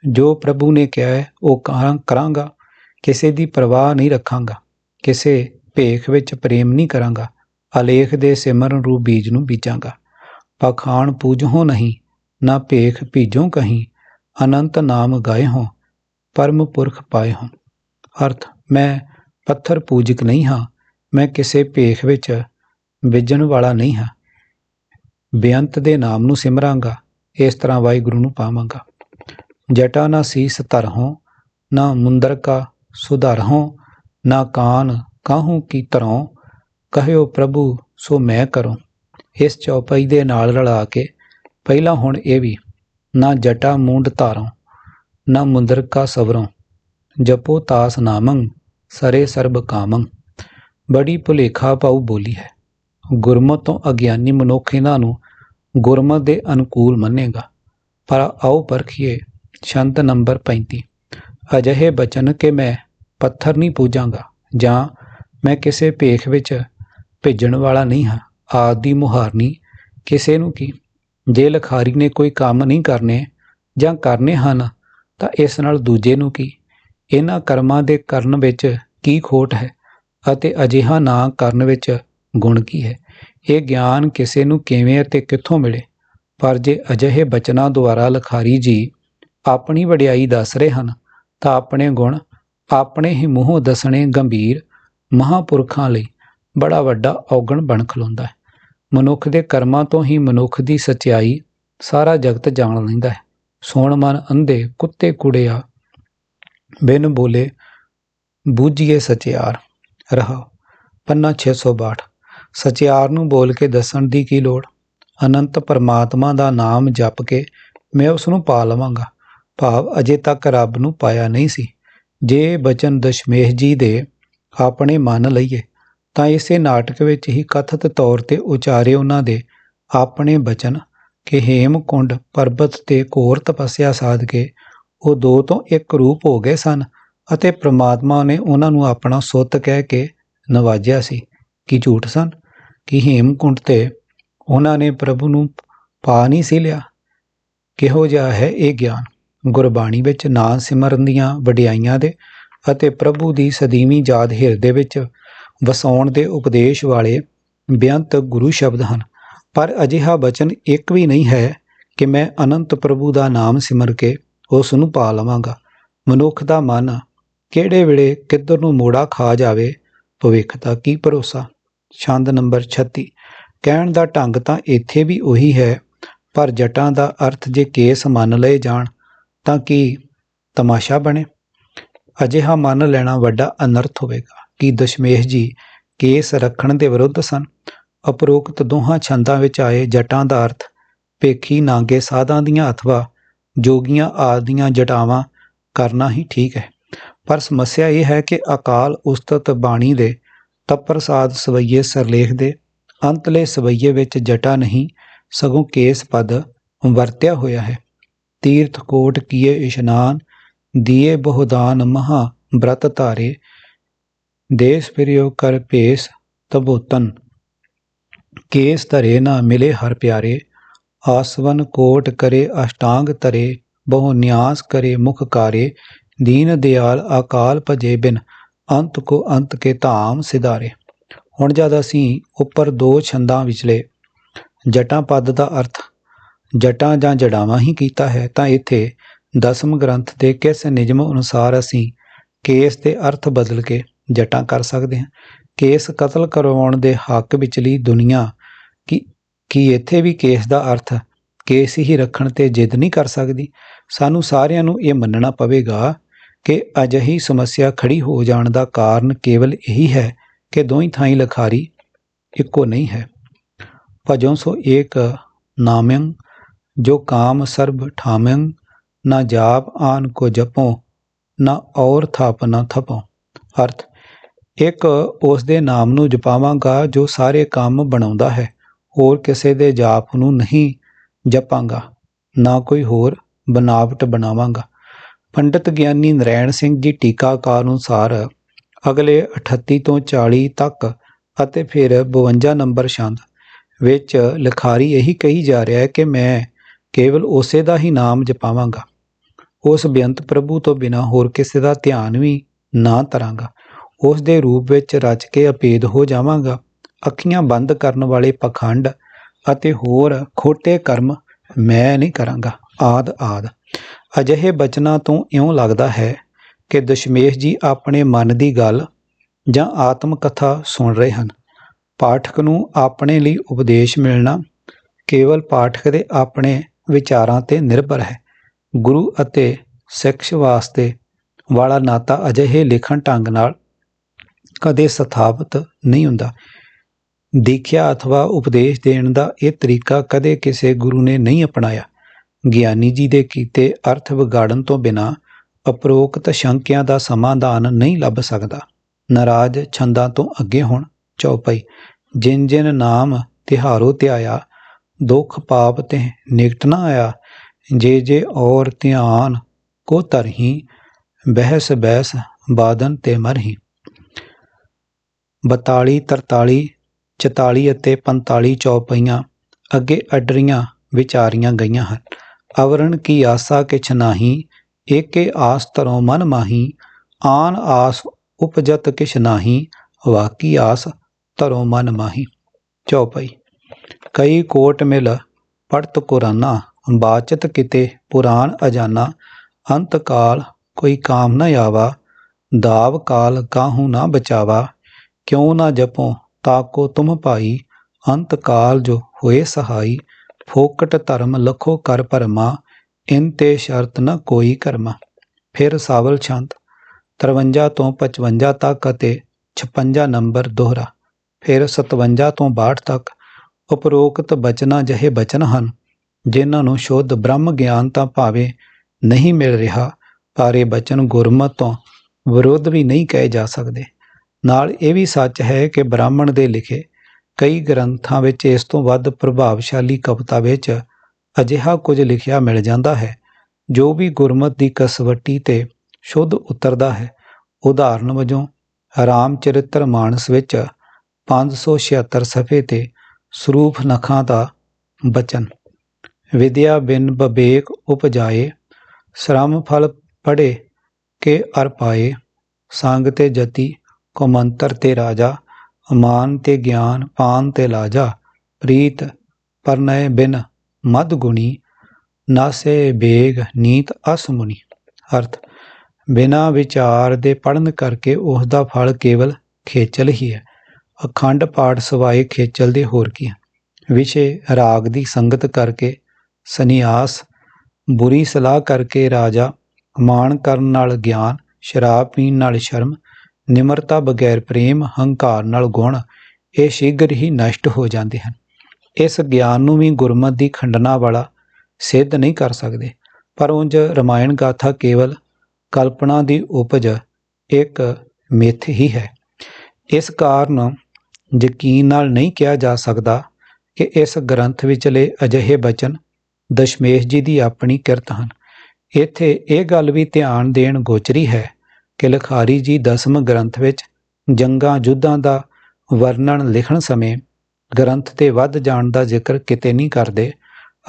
ਜੋ ਪ੍ਰਭੂ ਨੇ ਕਿਹਾ ਹੈ ਉਹ ਕਰਾਂ- ਕਰਾਂਗਾ। ਕਿਸੇ ਦੀ ਪਰਵਾਹ ਨਹੀਂ ਰੱਖਾਂਗਾ। ਕਿਸੇ ਭੇਖ ਵਿੱਚ ਪ੍ਰੇਮ ਨਹੀਂ ਕਰਾਂਗਾ। ਅਲੇਖ ਦੇ ਸਿਮਰਨ ਰੂਪ ਬੀਜ ਨੂੰ ਬੀਜਾਂਗਾ। ਪਖਾਣ ਪੂਜਹੁ ਨਹੀਂ, ਨਾ ਭੇਖ ਭੀਜੋ ਕਹੀਂ। ਅਨੰਤ ਨਾਮ ਗਾਏ ਹੋ, ਪਰਮ ਪੁਰਖ ਪਾਏ ਹੋ। ਅਰਥ, ਮੈਂ ਪੱਥਰ ਪੂਜਕ ਨਹੀਂ ਹਾਂ, ਮੈਂ ਕਿਸੇ ਭੇਖ ਵਿੱਚ ਵਿਜਣ ਵਾਲਾ ਨਹੀਂ ਹਾਂ। ਬੇਅੰਤ ਦੇ ਨਾਮ ਨੂੰ ਸਿਮਰਾਂਗਾ, ਇਸ ਤਰ੍ਹਾਂ ਵਾਹਿਗੁਰੂ ਨੂੰ ਪਾਵਾਂਗਾ। ਜਟਾ ਨਾ ਸੀਸ ਧਰਹੁ ਨਾ ਮੁੰਦਰ ਕਾ ਸੁਧਰਹੁ ਨਾ ਕਾਨ ਕਾਹੂ ਕੀ ਤਰੋਂ ਕਹਿਓ ਪ੍ਰਭੂ, ਸੋ ਮੈਂ ਕਰੂੰ। ਇਸ ਚੌਪਈ ਦੇ ਨਾਲ ਰਲਾ ਕੇ, ਪਹਿਲਾਂ ਹੁਣ ਇਹ ਵੀ, ਨਾ ਜਟਾ ਮੂੰਡ ਧਾਰੋਂ, ਨਾ ਮੁੰਦਰ ਕਾ ਸਵਰੋਂ। ਜਪੋ ਤਾਸ ਨਾਮੰ, ਸਰੇ ਸਰਬ ਕਾਮੰ। ਬੜੀ ਭੁਲੇਖਾ ਪਾਉ ਬੋਲੀ ਹੈ। ਗੁਰਮਤ ਤੋਂ ਅਗਿਆਨੀ ਮਨੁੱਖ ਇਹਨਾਂ ਨੂੰ ਗੁਰਮਤ ਦੇ ਅਨੁਕੂਲ ਮੰਨੇਗਾ। ਪਰ ਆਓ ਪਰਖੀਏ ਸ਼ੰਤ ਨੰਬਰ 35 ਅਜਿਹੇ ਬਚਨ ਕਿ ਮੈਂ ਪੱਥਰ ਨਹੀਂ ਪੂਜਾਂਗਾ, ਜਾਂ ਮੈਂ ਕਿਸੇ ਭੇਖ ਵਿੱਚ ਭੇਜਣ ਵਾਲਾ ਨਹੀਂ ਹਾਂ। ਆਦੀ ਮੁਹਾਰਨੀ ਕਿਸੇ ਨੂੰ ਕੀ? ਜੇ ਲਖਾਰੀ ਨੇ ਕੋਈ ਕੰਮ ਨਹੀਂ ਕਰਨੇ ਜਾਂ ਕਰਨੇ ਹਨ, ਤਾਂ ਇਸ ਨਾਲ ਦੂਜੇ ਨੂੰ ਕੀ? ਇਹਨਾਂ ਕਰਮਾਂ ਦੇ ਕਰਨ ਵਿੱਚ ਕੀ ਖੋਟ ਹੈ ਅਤੇ ਅਜਿਹਾ ਨਾ ਕਰਨ ਵਿੱਚ ਗੁਣ ਕੀ ਹੈ? ਇਹ ਗਿਆਨ ਕਿਸੇ ਨੂੰ ਕਿਵੇਂ ਅਤੇ ਕਿੱਥੋਂ ਮਿਲੇ? ਪਰ ਜੇ ਅਜਿਹੇ ਬਚਨਾਂ ਦੁਆਰਾ ਲਖਾਰੀ ਜੀ ਆਪਣੀ ਵਡਿਆਈ ਦੱਸ ਰਹੇ ਹਨ, ਤਾਂ ਆਪਣੇ ਗੁਣ ਆਪਣੇ ਹੀ ਮੂੰਹੋਂ ਦੱਸਣੇ ਗੰਭੀਰ ਮਹਾਪੁਰਖਾਂ ਲਈ ਬੜਾ ਵੱਡਾ ਔਗਣ ਬਣ ਖਲੋਂਦਾ ਹੈ। ਮਨੁੱਖ ਦੇ ਕਰਮਾਂ ਤੋਂ ਹੀ ਮਨੁੱਖ ਦੀ ਸਚਾਈ ਸਾਰਾ ਜਗਤ ਜਾਣ ਲੈਂਦਾ ਹੈ। ਸੋਣ ਮਨ ਅੰਧੇ ਕੁੱਤੇ ਕੁੜਿਆ ਬਿਨ ਬੋਲੇ, ਬੂਝੀਏ ਸਚਿਆਰ ਰਹਾ ਪੰਨਾ 662 ਸਚਿਆਰ ਨੂੰ ਬੋਲ ਕੇ ਦੱਸਣ ਦੀ ਕੀ ਲੋੜ? ਅਨੰਤ ਪਰਮਾਤਮਾ ਦਾ ਨਾਮ ਜਪ ਕੇ ਮੈਂ ਉਸ ਨੂੰ ਪਾ ਲਵਾਂਗਾ। ਭਾਵ ਅਜੇ ਤੱਕ ਰੱਬ ਨੂੰ ਪਾਇਆ ਨਹੀਂ ਸੀ। ਜੇ ਬਚਨ ਦਸ਼ਮੇਸ਼ ਜੀ ਦੇ ਆਪਣੇ ਮੰਨ ਲਈਏ, ਤਾਂ ਇਸੇ ਨਾਟਕ ਵਿੱਚ ਹੀ ਕਥਿਤ ਤੌਰ ਤੇ ਉਚਾਰੇ ਉਹਨਾਂ ਦੇ ਆਪਣੇ ਬਚਨ, ਕਿ ਹੇਮਕੁੰਡ ਪਰਬਤ ਤੇ ਘੋਰ ਤਪੱਸਿਆ ਸਾਧ ਕੇ ਉਹ ਦੋ ਤੋਂ ਇੱਕ ਰੂਪ ਹੋ ਗਏ ਸਨ ਅਤੇ ਪ੍ਰਮਾਤਮਾ ਨੇ ਉਹਨਾਂ ਨੂੰ ਆਪਣਾ ਸੁੱਤ ਕਹਿ ਕੇ ਨਵਾਜਿਆ ਸੀ। ਕੀ ਝੂਠ ਸਨ? ਕਿ ਹੇਮਕੁੰਟ ਤੇ ਉਹਨਾਂ ਨੇ ਪ੍ਰਭੂ ਨੂੰ ਪਾ ਨਹੀਂ ਸੀ ਲਿਆ? ਕਿਹੋ ਜਿਹਾ ਹੈ ਇਹ ਗਿਆਨ? ਗੁਰਬਾਣੀ ਵਿੱਚ ਨਾਂ ਸਿਮਰਨ ਦੀਆਂ ਵਡਿਆਈਆਂ ਦੇ ਅਤੇ ਪ੍ਰਭੂ ਦੀ ਸਦੀਵੀ ਯਾਦ ਹਿਰਦੇ ਵਿੱਚ ਵਸਾਉਣ ਦੇ ਉਪਦੇਸ਼ ਵਾਲੇ ਬੇਅੰਤ ਗੁਰੂ ਸ਼ਬਦ ਹਨ। ਪਰ ਅਜਿਹਾ ਬਚਨ ਇੱਕ ਵੀ ਨਹੀਂ ਹੈ ਕਿ ਮੈਂ ਅਨੰਤ ਪ੍ਰਭੂ ਦਾ ਨਾਮ ਸਿਮਰ ਕੇ ਉਸ ਨੂੰ ਪਾ ਲਵਾਂਗਾ। ਮਨੁੱਖ ਦਾ ਮਨ ਕਿਹੜੇ ਵੇਲੇ ਕਿੱਧਰ ਨੂੰ ਮੋੜਾ ਖਾ ਜਾਵੇ, ਭਵਿੱਖ ਦਾ ਕੀ ਭਰੋਸਾ? ਛੰਦ ਨੰਬਰ 36 ਕਹਿਣ ਦਾ ਢੰਗ ਤਾਂ ਇੱਥੇ ਵੀ ਉਹੀ ਹੈ, ਪਰ ਜਟਾਂ ਦਾ ਅਰਥ ਜੇ ਕੇਸ ਮੰਨ ਲਏ ਜਾਣ, ਤਾਂ ਕੀ ਤਮਾਸ਼ਾ ਬਣੇ? ਅਜਿਹਾ ਮੰਨ ਲੈਣਾ ਵੱਡਾ ਅਨਰਥ ਹੋਵੇਗਾ। ਕਿ ਦਸ਼ਮੇਸ਼ ਜੀ ਕੇਸ ਰੱਖਣ ਦੇ ਵਿਰੁੱਧ ਸਨ? ਅਪਰੋਕਤ ਦੋਹਾਂ ਛੰਦਾਂ ਵਿੱਚ ਆਏ ਜਟਾਂ ਦਾ ਅਰਥ ਪੇਖੀ ਨਾਂਗੇ ਸਾਧਾਂ ਦੀਆਂ ਅਥਵਾ ਜੋਗੀਆਂ ਆਦਿ ਦੀਆਂ ਜਟਾਵਾਂ ਕਰਨਾ ਹੀ ਠੀਕ ਹੈ। ਪਰ ਸਮੱਸਿਆ ਇਹ ਹੈ ਕਿ ਅਕਾਲ ਉਸਤਤ ਬਾਣੀ ਦੇ ਤਪਰਸਾਦ ਸਵਈਏ ਸਰਲੇਖ ਦੇ ਅੰਤਲੇ ਸਵਈਏ ਵਿੱਚ ਜਟਾ ਨਹੀਂ, ਸਗੋਂ ਕੇਸ ਪਦ ਵਰਤਿਆ ਹੋਇਆ ਹੈ। ਤੀਰਥ ਕੋਟ ਕੀਏ ਇਸ਼ਨਾਨ, ਦੀਏ ਬਹੁਦਾਨ ਮਹਾ ਬ੍ਰਤ ਧਾਰੇ, ਦੇਸ ਫਿਰਿਓ ਕਰ ਭੇਸ ਤਬੋਤਨ। ਕੇਸ ਧਰੇ ਨਾ ਮਿਲੇ ਹਰ ਪਿਆਰੇ ਆਸਵਨ ਕੋਟ ਕਰੇ, ਅਸ਼ਟਾਂਗ ਤਰੇ ਬਹੁ ਨਿਆਸ ਕਰੇ, ਮੁਖ ਕਾਰੇ, ਦੀਨ ਦਿਆਲ ਅਕਾਲ ਭਜੇ ਬਿਨ, ਅੰਤ ਕੋ ਅੰਤ ਕੇ ਧਾਮ ਸਿਧਾਰੇ। ਹੁਣ ਜਦ ਅਸੀਂ ਉੱਪਰ ਦੋ ਛੰਦਾਂ ਵਿਚਲੇ, ਜਟਾਂ ਪਦ ਦਾ ਅਰਥ, ਜਟਾਂ ਜਾਂ ਜੜਾਵਾਂ ਹੀ ਕੀਤਾ ਹੈ, ਤਾਂ ਇੱਥੇ ਦਸਮ ਗ੍ਰੰਥ ਦੇ ਕਿਸ ਨਿਯਮ ਅਨੁਸਾਰ ਅਸੀਂ ਕੇਸ ਦੇ ਅਰਥ ਬਦਲ ਕੇ ਜਟਾਂ ਕਰ ਸਕਦੇ ਹਾਂ। ਕੇਸ ਕਤਲ ਕਰਵਾਉਣ ਦੇ ਹੱਕ ਵਿਚਲੀ ਦੁਨੀਆ ਕੀ ਇੱਥੇ ਵੀ ਕੇਸ ਦਾ ਅਰਥ ਕੇਸ ਹੀ ਰੱਖਣ ਤੇ ਜਿੱਦ ਨਹੀਂ ਕਰ ਸਕਦੀ। ਸਾਨੂੰ ਸਾਰਿਆਂ ਨੂੰ ਇਹ ਮੰਨਣਾ ਪਵੇਗਾ ਕਿ ਅਜਿਹੀ ਸਮੱਸਿਆ ਖੜੀ ਹੋ ਜਾਣ ਦਾ ਕਾਰਨ ਕੇਵਲ ਇਹੀ ਹੈ ਕਿ ਦੋਈ ਥਾਈਂ ਲਖਾਰੀ ਇੱਕੋ ਨਹੀਂ ਹੈ। ਭਜੋਂ ਸੋ ਏਕ ਨਾਮਯੰ, ਜੋ ਕਾਮ ਸਰਬ ਠਾਮਯੰ, ਨਾ ਜਾਪ ਆਨ ਕੋ ਜਪੋ, ਨਾ ਔਰ ਥਾਪ ਨਾ ਥਪੋ। ਅਰਥ, ਇੱਕ ਉਸ ਦੇ ਨਾਮ ਨੂੰ ਜਪਾਵਾਂਗਾ ਜੋ ਸਾਰੇ ਕੰਮ ਬਣਾਉਂਦਾ ਹੈ। ਹੋਰ ਕਿਸੇ ਦੇ ਜਾਪ ਨੂੰ ਨਹੀਂ ਜਪਾਂਗਾ, ਨਾ ਕੋਈ ਹੋਰ ਬਨਾਵਟ ਬਣਾਵਾਂਗਾ। ਪੰਡਿਤ ਗਿਆਨੀ ਨਰੈਣ ਸਿੰਘ ਜੀ ਟੀਕਾਕਾਰ ਅਨੁਸਾਰ ਅਗਲੇ 38 ਤੋਂ 40 ਤੱਕ ਅਤੇ ਫਿਰ 52 ਨੰਬਰ ਛੰਦ ਵਿੱਚ ਲਿਖਾਰੀ ਇਹੀ ਕਹੀ ਜਾ ਰਿਹਾ ਹੈ ਕਿ ਮੈਂ ਕੇਵਲ ਉਸੇ ਦਾ ਹੀ ਨਾਮ ਜਪਾਵਾਂਗਾ। ਉਸ ਬੇਅੰਤ ਪ੍ਰਭੂ ਤੋਂ ਬਿਨਾ ਹੋਰ ਕਿਸੇ ਦਾ ਧਿਆਨ ਵੀ ਨਾ ਤਰਾਂਗਾ। ਉਸ ਦੇ ਰੂਪ ਵਿੱਚ ਰਚ ਕੇ ਅਪੇਦ ਹੋ ਜਾਵਾਂਗਾ। ਅੱਖੀਆਂ ਬੰਦ ਕਰਨ ਵਾਲੇ ਪਖੰਡ ਅਤੇ ਹੋਰ ਖੋਟੇ ਕਰਮ ਮੈਂ ਨਹੀਂ ਕਰਾਂਗਾ। ਆਦ ਆਦ। ਅਜਿਹੇ ਬਚਨਾਂ ਤੋਂ ਇਉਂ ਲੱਗਦਾ ਹੈ ਕਿ ਦਸ਼ਮੇਸ਼ ਜੀ ਆਪਣੇ ਮਨ ਦੀ ਗੱਲ ਜਾਂ ਆਤਮ ਕਥਾ ਸੁਣ ਰਹੇ ਹਨ। ਪਾਠਕ ਨੂੰ ਆਪਣੇ ਲਈ ਉਪਦੇਸ਼ ਮਿਲਣਾ ਕੇਵਲ ਪਾਠਕ ਦੇ ਆਪਣੇ ਵਿਚਾਰਾਂ ਤੇ ਨਿਰਭਰ ਹੈ। ਗੁਰੂ ਅਤੇ ਸਿੱਖ ਵਾਸਤੇ ਵਾਲਾ ਨਾਤਾ ਅਜਿਹੇ ਲਿਖਣ ਢੰਗ ਨਾਲ ਕਦੇ ਸਥਾਪਿਤ ਨਹੀਂ ਹੁੰਦਾ। ਦੇਖਿਆ ਅਥਵਾ ਉਪਦੇਸ਼ ਦੇਣ ਦਾ ਇਹ ਤਰੀਕਾ ਕਦੇ ਕਿਸੇ ਗੁਰੂ ਨੇ ਨਹੀਂ ਅਪਣਾਇਆ। ਗਿਆਨੀ ਜੀ ਦੇ ਕੀਤੇ ਅਰਥ ਵਿਗਾੜਨ ਤੋਂ ਬਿਨਾ ਅਪਰੋਕਤ ਸ਼ੰਕਿਆਂ ਦਾ ਸਮਾਧਾਨ ਨਹੀਂ ਲੱਭ ਸਕਦਾ। ਨਾਰਾਜ ਛੰਦਾਂ ਤੋਂ ਅੱਗੇ ਹੁਣ ਚੌਪਈ ਜਿਨ ਜਿਨ ਨਾਮ ਤਿਹਾਰੋ ਧਿਆਇਆ, ਦੁੱਖ ਪਾਪ ਤੇ ਨਿਕਟ ਨਾ ਆਇਆ, ਜੇ ਜੇ ਔਰ ਧਿਆਨ ਕੋ ਤਰਹੀ, ਬਹਿਸ ਬਹਿਸ ਬਾਦਨ ਤੇ ਮਰਹੀ। 42 43 44 ਅਤੇ 45 ਚੌਪਈਆਂ ਅੱਗੇ ਅੱਡਰੀਆਂ ਵਿਚਾਰੀਆਂ ਗਈਆਂ ਹਨ। ਅਵਰਣ ਕੀ ਆਸਾ ਕਿਛ ਨਾਹੀ ਏਕੇ ਆਸ ਤਰੋਂ ਮਨ ਮਾਹੀ, ਆਨ ਆਸ ਉਪਜਤ ਕਿਛ ਨਾਹੀ ਵਾਕੀ ਆਸ ਧਰੋ ਮਨ ਮਾਹੀ। ਚੌਪਈ ਕਈ ਕੋਟ ਮਿਲ, ਪੜਤ ਕੁਰਾਨਾ, ਬਾਚਤ ਕਿਤੇ ਪੁਰਾਨ ਅਜਾਨਾ, ਅੰਤ ਕਾਲ ਕੋਈ ਕਾਮ ਨਾ ਆਵਾ, ਦਾਵ ਕਾਲ ਕਾਹੂ ਨਾ ਬਚਾਵਾ, ਕਿਉ ਨਾ ਜਪੋ ਤਾਕੋ ਤੁਮ ਭਾਈ, ਅੰਤ ਕਾਲ ਜੋ ਹੋਏ ਸਹਾਈ, ਫੋਕਟ ਧਰਮ ਲਖੋ ਕਰ ਪਰਮਾ, ਇਨ ਤੇ ਸ਼ਰਤ ਨ ਕੋਈ ਕਰਮਾ। ਫਿਰ ਸਾਵਲ ਛੰਦ 53 ਤੋਂ 55 ਤੱਕ ਅਤੇ 56 ਨੰਬਰ ਦੋਹਰਾ। ਫਿਰ 57 ਤੋਂ 62 ਤੱਕ, ਉਪਰੋਕਤ ਬਚਨਾਂ ਜਿਹੇ ਬਚਨ ਹਨ, ਜਿਨ੍ਹਾਂ ਨੂੰ ਸ਼ੁੱਧ ਬ੍ਰਹਮ ਗਿਆਨ ਤਾਂ ਭਾਵੇਂ ਨਹੀਂ ਮਿਲ ਰਿਹਾ, ਪਰ ਇਹ ਬਚਨ ਗੁਰਮਤ ਤੋਂ ਵਿਰੋਧ ਵੀ ਨਹੀਂ ਕਹੇ ਜਾ ਸਕਦੇ। ਨਾਲ ਇਹ ਵੀ ਸੱਚ ਹੈ ਕਿ ਬ੍ਰਾਹਮਣ ਦੇ ਲਿਖੇ ਕਈ ਗ੍ਰੰਥਾਂ ਵਿੱਚ ਇਸ ਤੋਂ ਵੱਧ ਪ੍ਰਭਾਵਸ਼ਾਲੀ ਕਵਿਤਾ ਵਿੱਚ ਅਜਿਹਾ ਕੁਝ ਲਿਖਿਆ ਮਿਲ ਜਾਂਦਾ ਹੈ, ਜੋ ਵੀ ਗੁਰਮਤ ਦੀ ਕਸਵੱਟੀ ਤੇ ਸ਼ੁੱਧ ਉਤਰਦਾ ਹੈ। ਉਦਾਹਰਨ ਵਜੋਂ, ਰਾਮ ਚਰਿਤਰ ਮਾਨਸ ਵਿੱਚ 576 ਸਫੇ ਤੇ ਸਰੂਪ ਨਖਾਂ ਦਾ ਬਚਨ। ਵਿਦਿਆ ਬਿਨ ਬਵੇਕ ਉਪਜਾਏ, ਸ਼ਰਮ ਫਲ ਪੜੇ ਕੇ ਅਰ ਪਾਏ ਸੰਗ ਤੇ ਜਤੀ ਕੁਮੰਤਰ ਤੇ ਰਾਜਾ, ਅਮਾਨ ਤੇ ਗਿਆਨ, ਪਾਨ ਤੇ ਲਾਜਾ, ਪ੍ਰੀਤ ਪਰਨੈ ਬਿਨ ਮਦ ਗੁਣੀ, ਨਾਸੇ ਬੇਗ ਨੀਤ ਅਸਮੁਨੀ ਅਰਥ, ਬਿਨਾ ਵਿਚਾਰ ਦੇ ਪੜਨ ਕਰਕੇ ਉਸ ਦਾ ਫਲ ਕੇਵਲ ਖੇਚਲ ਹੀ ਹੈ। ਅਖੰਡ ਪਾਠ ਸਵਾਏ ਖੇਚਲ ਦੇ ਹੋਰ ਕੀ ਵਿਸ਼ੇ ਰਾਗ ਦੀ ਸੰਗਤ ਕਰਕੇ, ਸੰਨਿਆਸ, ਬੁਰੀ ਸਲਾਹ ਕਰਕੇ ਰਾਜਾ, ਮਾਣ ਕਰਨ ਨਾਲ ਗਿਆਨ, ਸ਼ਰਾਬ ਪੀਣ ਨਾਲ ਸ਼ਰਮ ਨਿਮਰਤਾ ਬਗੈਰ ਪ੍ਰੇਮ, ਹੰਕਾਰ ਨਾਲ ਗੁਣ, ਇਹ ਸ਼ੀਘਰ ਹੀ ਨਸ਼ਟ ਹੋ ਜਾਂਦੇ ਹਨ। ਇਸ ਗਿਆਨ ਨੂੰ ਵੀ ਗੁਰਮਤ ਦੀ ਖੰਡਨਾ ਵਾਲਾ ਸਿੱਧ ਨਹੀਂ ਕਰ ਸਕਦੇ। ਪਰ ਉਂਝ ਰਮਾਇਣ ਗਾਥਾ ਕੇਵਲ ਕਲਪਨਾ ਦੀ ਉਪਜ ਇੱਕ ਮਿੱਥ ਹੀ ਹੈ। ਇਸ ਕਾਰਨ ਯਕੀਨ ਨਾਲ ਨਹੀਂ ਕਿਹਾ ਜਾ ਸਕਦਾ ਕਿ ਇਸ ਗ੍ਰੰਥ ਵਿਚਲੇ ਅਜਿਹੇ ਬਚਨ ਦਸ਼ਮੇਸ਼ ਜੀ ਦੀ ਆਪਣੀ ਕਿਰਤ ਹਨ। ਇੱਥੇ ਇਹ ਗੱਲ ਵੀ ਧਿਆਨ ਦੇਣ ਗੋਚਰੀ ਹੈ ਕਿ ਲਖਾਰੀ ਜੀ ਦਸਮ ਗ੍ਰੰਥ ਵਿੱਚ ਜੰਗਾਂ ਯੁੱਧਾਂ ਦਾ ਵਰਣਨ ਲਿਖਣ ਸਮੇਂ ਗ੍ਰੰਥ ਤੇ ਵੱਧ ਜਾਣ ਦਾ ਜ਼ਿਕਰ ਕਿਤੇ ਨਹੀਂ ਕਰਦੇ,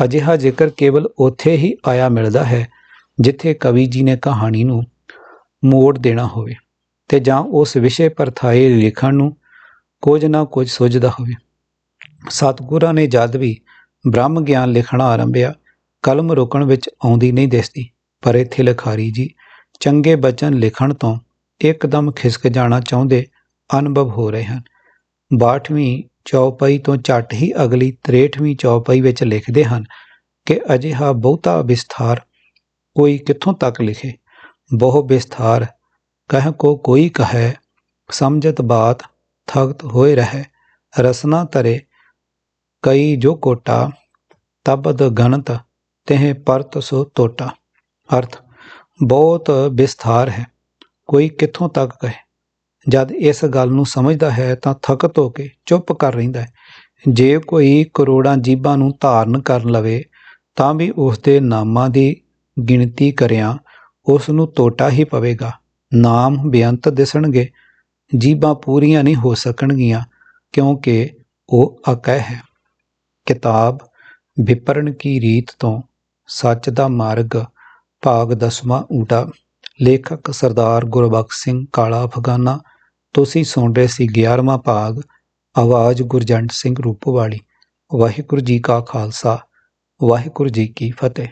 ਅਜਿਹਾ ਜ਼ਿਕਰ ਕੇਵਲ ਉੱਥੇ ਹੀ ਆਇਆ ਮਿਲਦਾ ਹੈ ਜਿੱਥੇ ਕਵੀ ਜੀ ਨੇ ਕਹਾਣੀ ਨੂੰ ਮੋੜ ਦੇਣਾ ਹੋਵੇ ਤੇ ਜਾਂ ਉਸ ਵਿਸ਼ੇ ਪਰਥਾਏ ਲਿਖਣ ਨੂੰ ਕੁਝ ਨਾ ਕੁਝ ਸੁਝਦਾ ਹੋਵੇ। ਸਤਿਗੁਰਾਂ ਨੇ ਜਦ ਵੀ ਬ੍ਰਹਮ ਗਿਆਨ ਲਿਖਣਾ ਆਰੰਭਿਆ, ਕਲਮ ਰੋਕਣ ਵਿੱਚ ਆਉਂਦੀ ਨਹੀਂ ਦਿਸਦੀ, ਪਰ ਇੱਥੇ ਲਖਾਰੀ ਜੀ ਚੰਗੇ ਬਚਨ ਲਿਖਣ ਤੋਂ ਇੱਕਦਮ ਖਿਸਕ ਜਾਣਾ ਚਾਹੁੰਦੇ ਅਨੁਭਵ ਹੋ ਰਹੇ ਹਨ। 62ਵੀਂ ਚੌਪਈ ਤੋਂ ਝੱਟ ਹੀ ਅਗਲੀ 63ਵੀਂ ਚੌਪਈ ਵਿੱਚ ਲਿਖਦੇ ਹਨ ਕਿ ਅਜਿਹਾ ਬਹੁਤਾ ਵਿਸਥਾਰ ਕੋਈ ਕਿੱਥੋਂ ਤੱਕ ਲਿਖੇ। ਬਹੁ ਵਿਸਥਾਰ, ਕਹਿ ਕੋ ਕੋਈ ਕਹੈ, ਸਮਝਤ ਬਾਤ, ਥਗਤ ਹੋਏ ਰਹੇ, ਰਸਨਾ ਤਰੇ ਕਈ ਜੋ ਕੋਟਾ ਤਬਦ ਗਣਤ, ਤਹਿ ਪਰਤ ਸੋ ਟੋਟਾ ਅਰਥ ਬਹੁਤ ਵਿਸਥਾਰ ਹੈ। ਕੋਈ ਕਿੱਥੋਂ ਤੱਕ ਕਹੇ? ਜਦ ਇਸ ਗੱਲ ਨੂੰ ਸਮਝਦਾ ਹੈ ਤਾਂ ਥਕਤ ਹੋ ਕੇ ਚੁੱਪ ਕਰ ਰਹਿੰਦਾ ਹੈ। ਜੇ ਕੋਈ ਕਰੋੜਾਂ ਜੀਬਾਂ ਨੂੰ ਧਾਰਨ ਕਰ ਲਵੇ, ਤਾਂ ਵੀ ਉਸ ਦੇ ਨਾਮਾਂ ਦੀ ਗਿਣਤੀ ਕਰਿਆ ਉਸ ਨੂੰ ਟੋਟਾ ਹੀ ਪਵੇਗਾ। ਨਾਮ ਬੇਅੰਤ ਦਿਸਣਗੇ। ਜੀਬਾਂ ਪੂਰੀਆਂ ਨਹੀਂ ਹੋ ਸਕਣਗੀਆਂ, ਕਿਉਂਕਿ ਉਹ ਅਕਹਿ ਹੈ। ਕਿਤਾਬ ਵਿਪਰਨ ਕੀ ਰੀਤ ਤੋਂ ਸੱਚ ਦਾ ਮਾਰਗ ਭਾਗ ਦਸਵਾਂ ਊਟਾ। ਲੇਖਕ ਸਰਦਾਰ ਗੁਰਬਖਸ਼ ਸਿੰਘ ਕਾਲਾ ਅਫਗਾਨਾ, ਤੁਸੀਂ ਸੁਣ ਰਹੇ ਸੀ 11ਵਾਂ ਭਾਗ, ਆਵਾਜ਼ ਗੁਰਜੰਟ ਸਿੰਘ ਰੂਪਵਾਲੀ। ਵਾਹਿਗੁਰੂ ਜੀ ਕਾ ਖਾਲਸਾ, ਵਾਹਿਗੁਰੂ ਜੀ ਕੀ ਫਤਿਹ।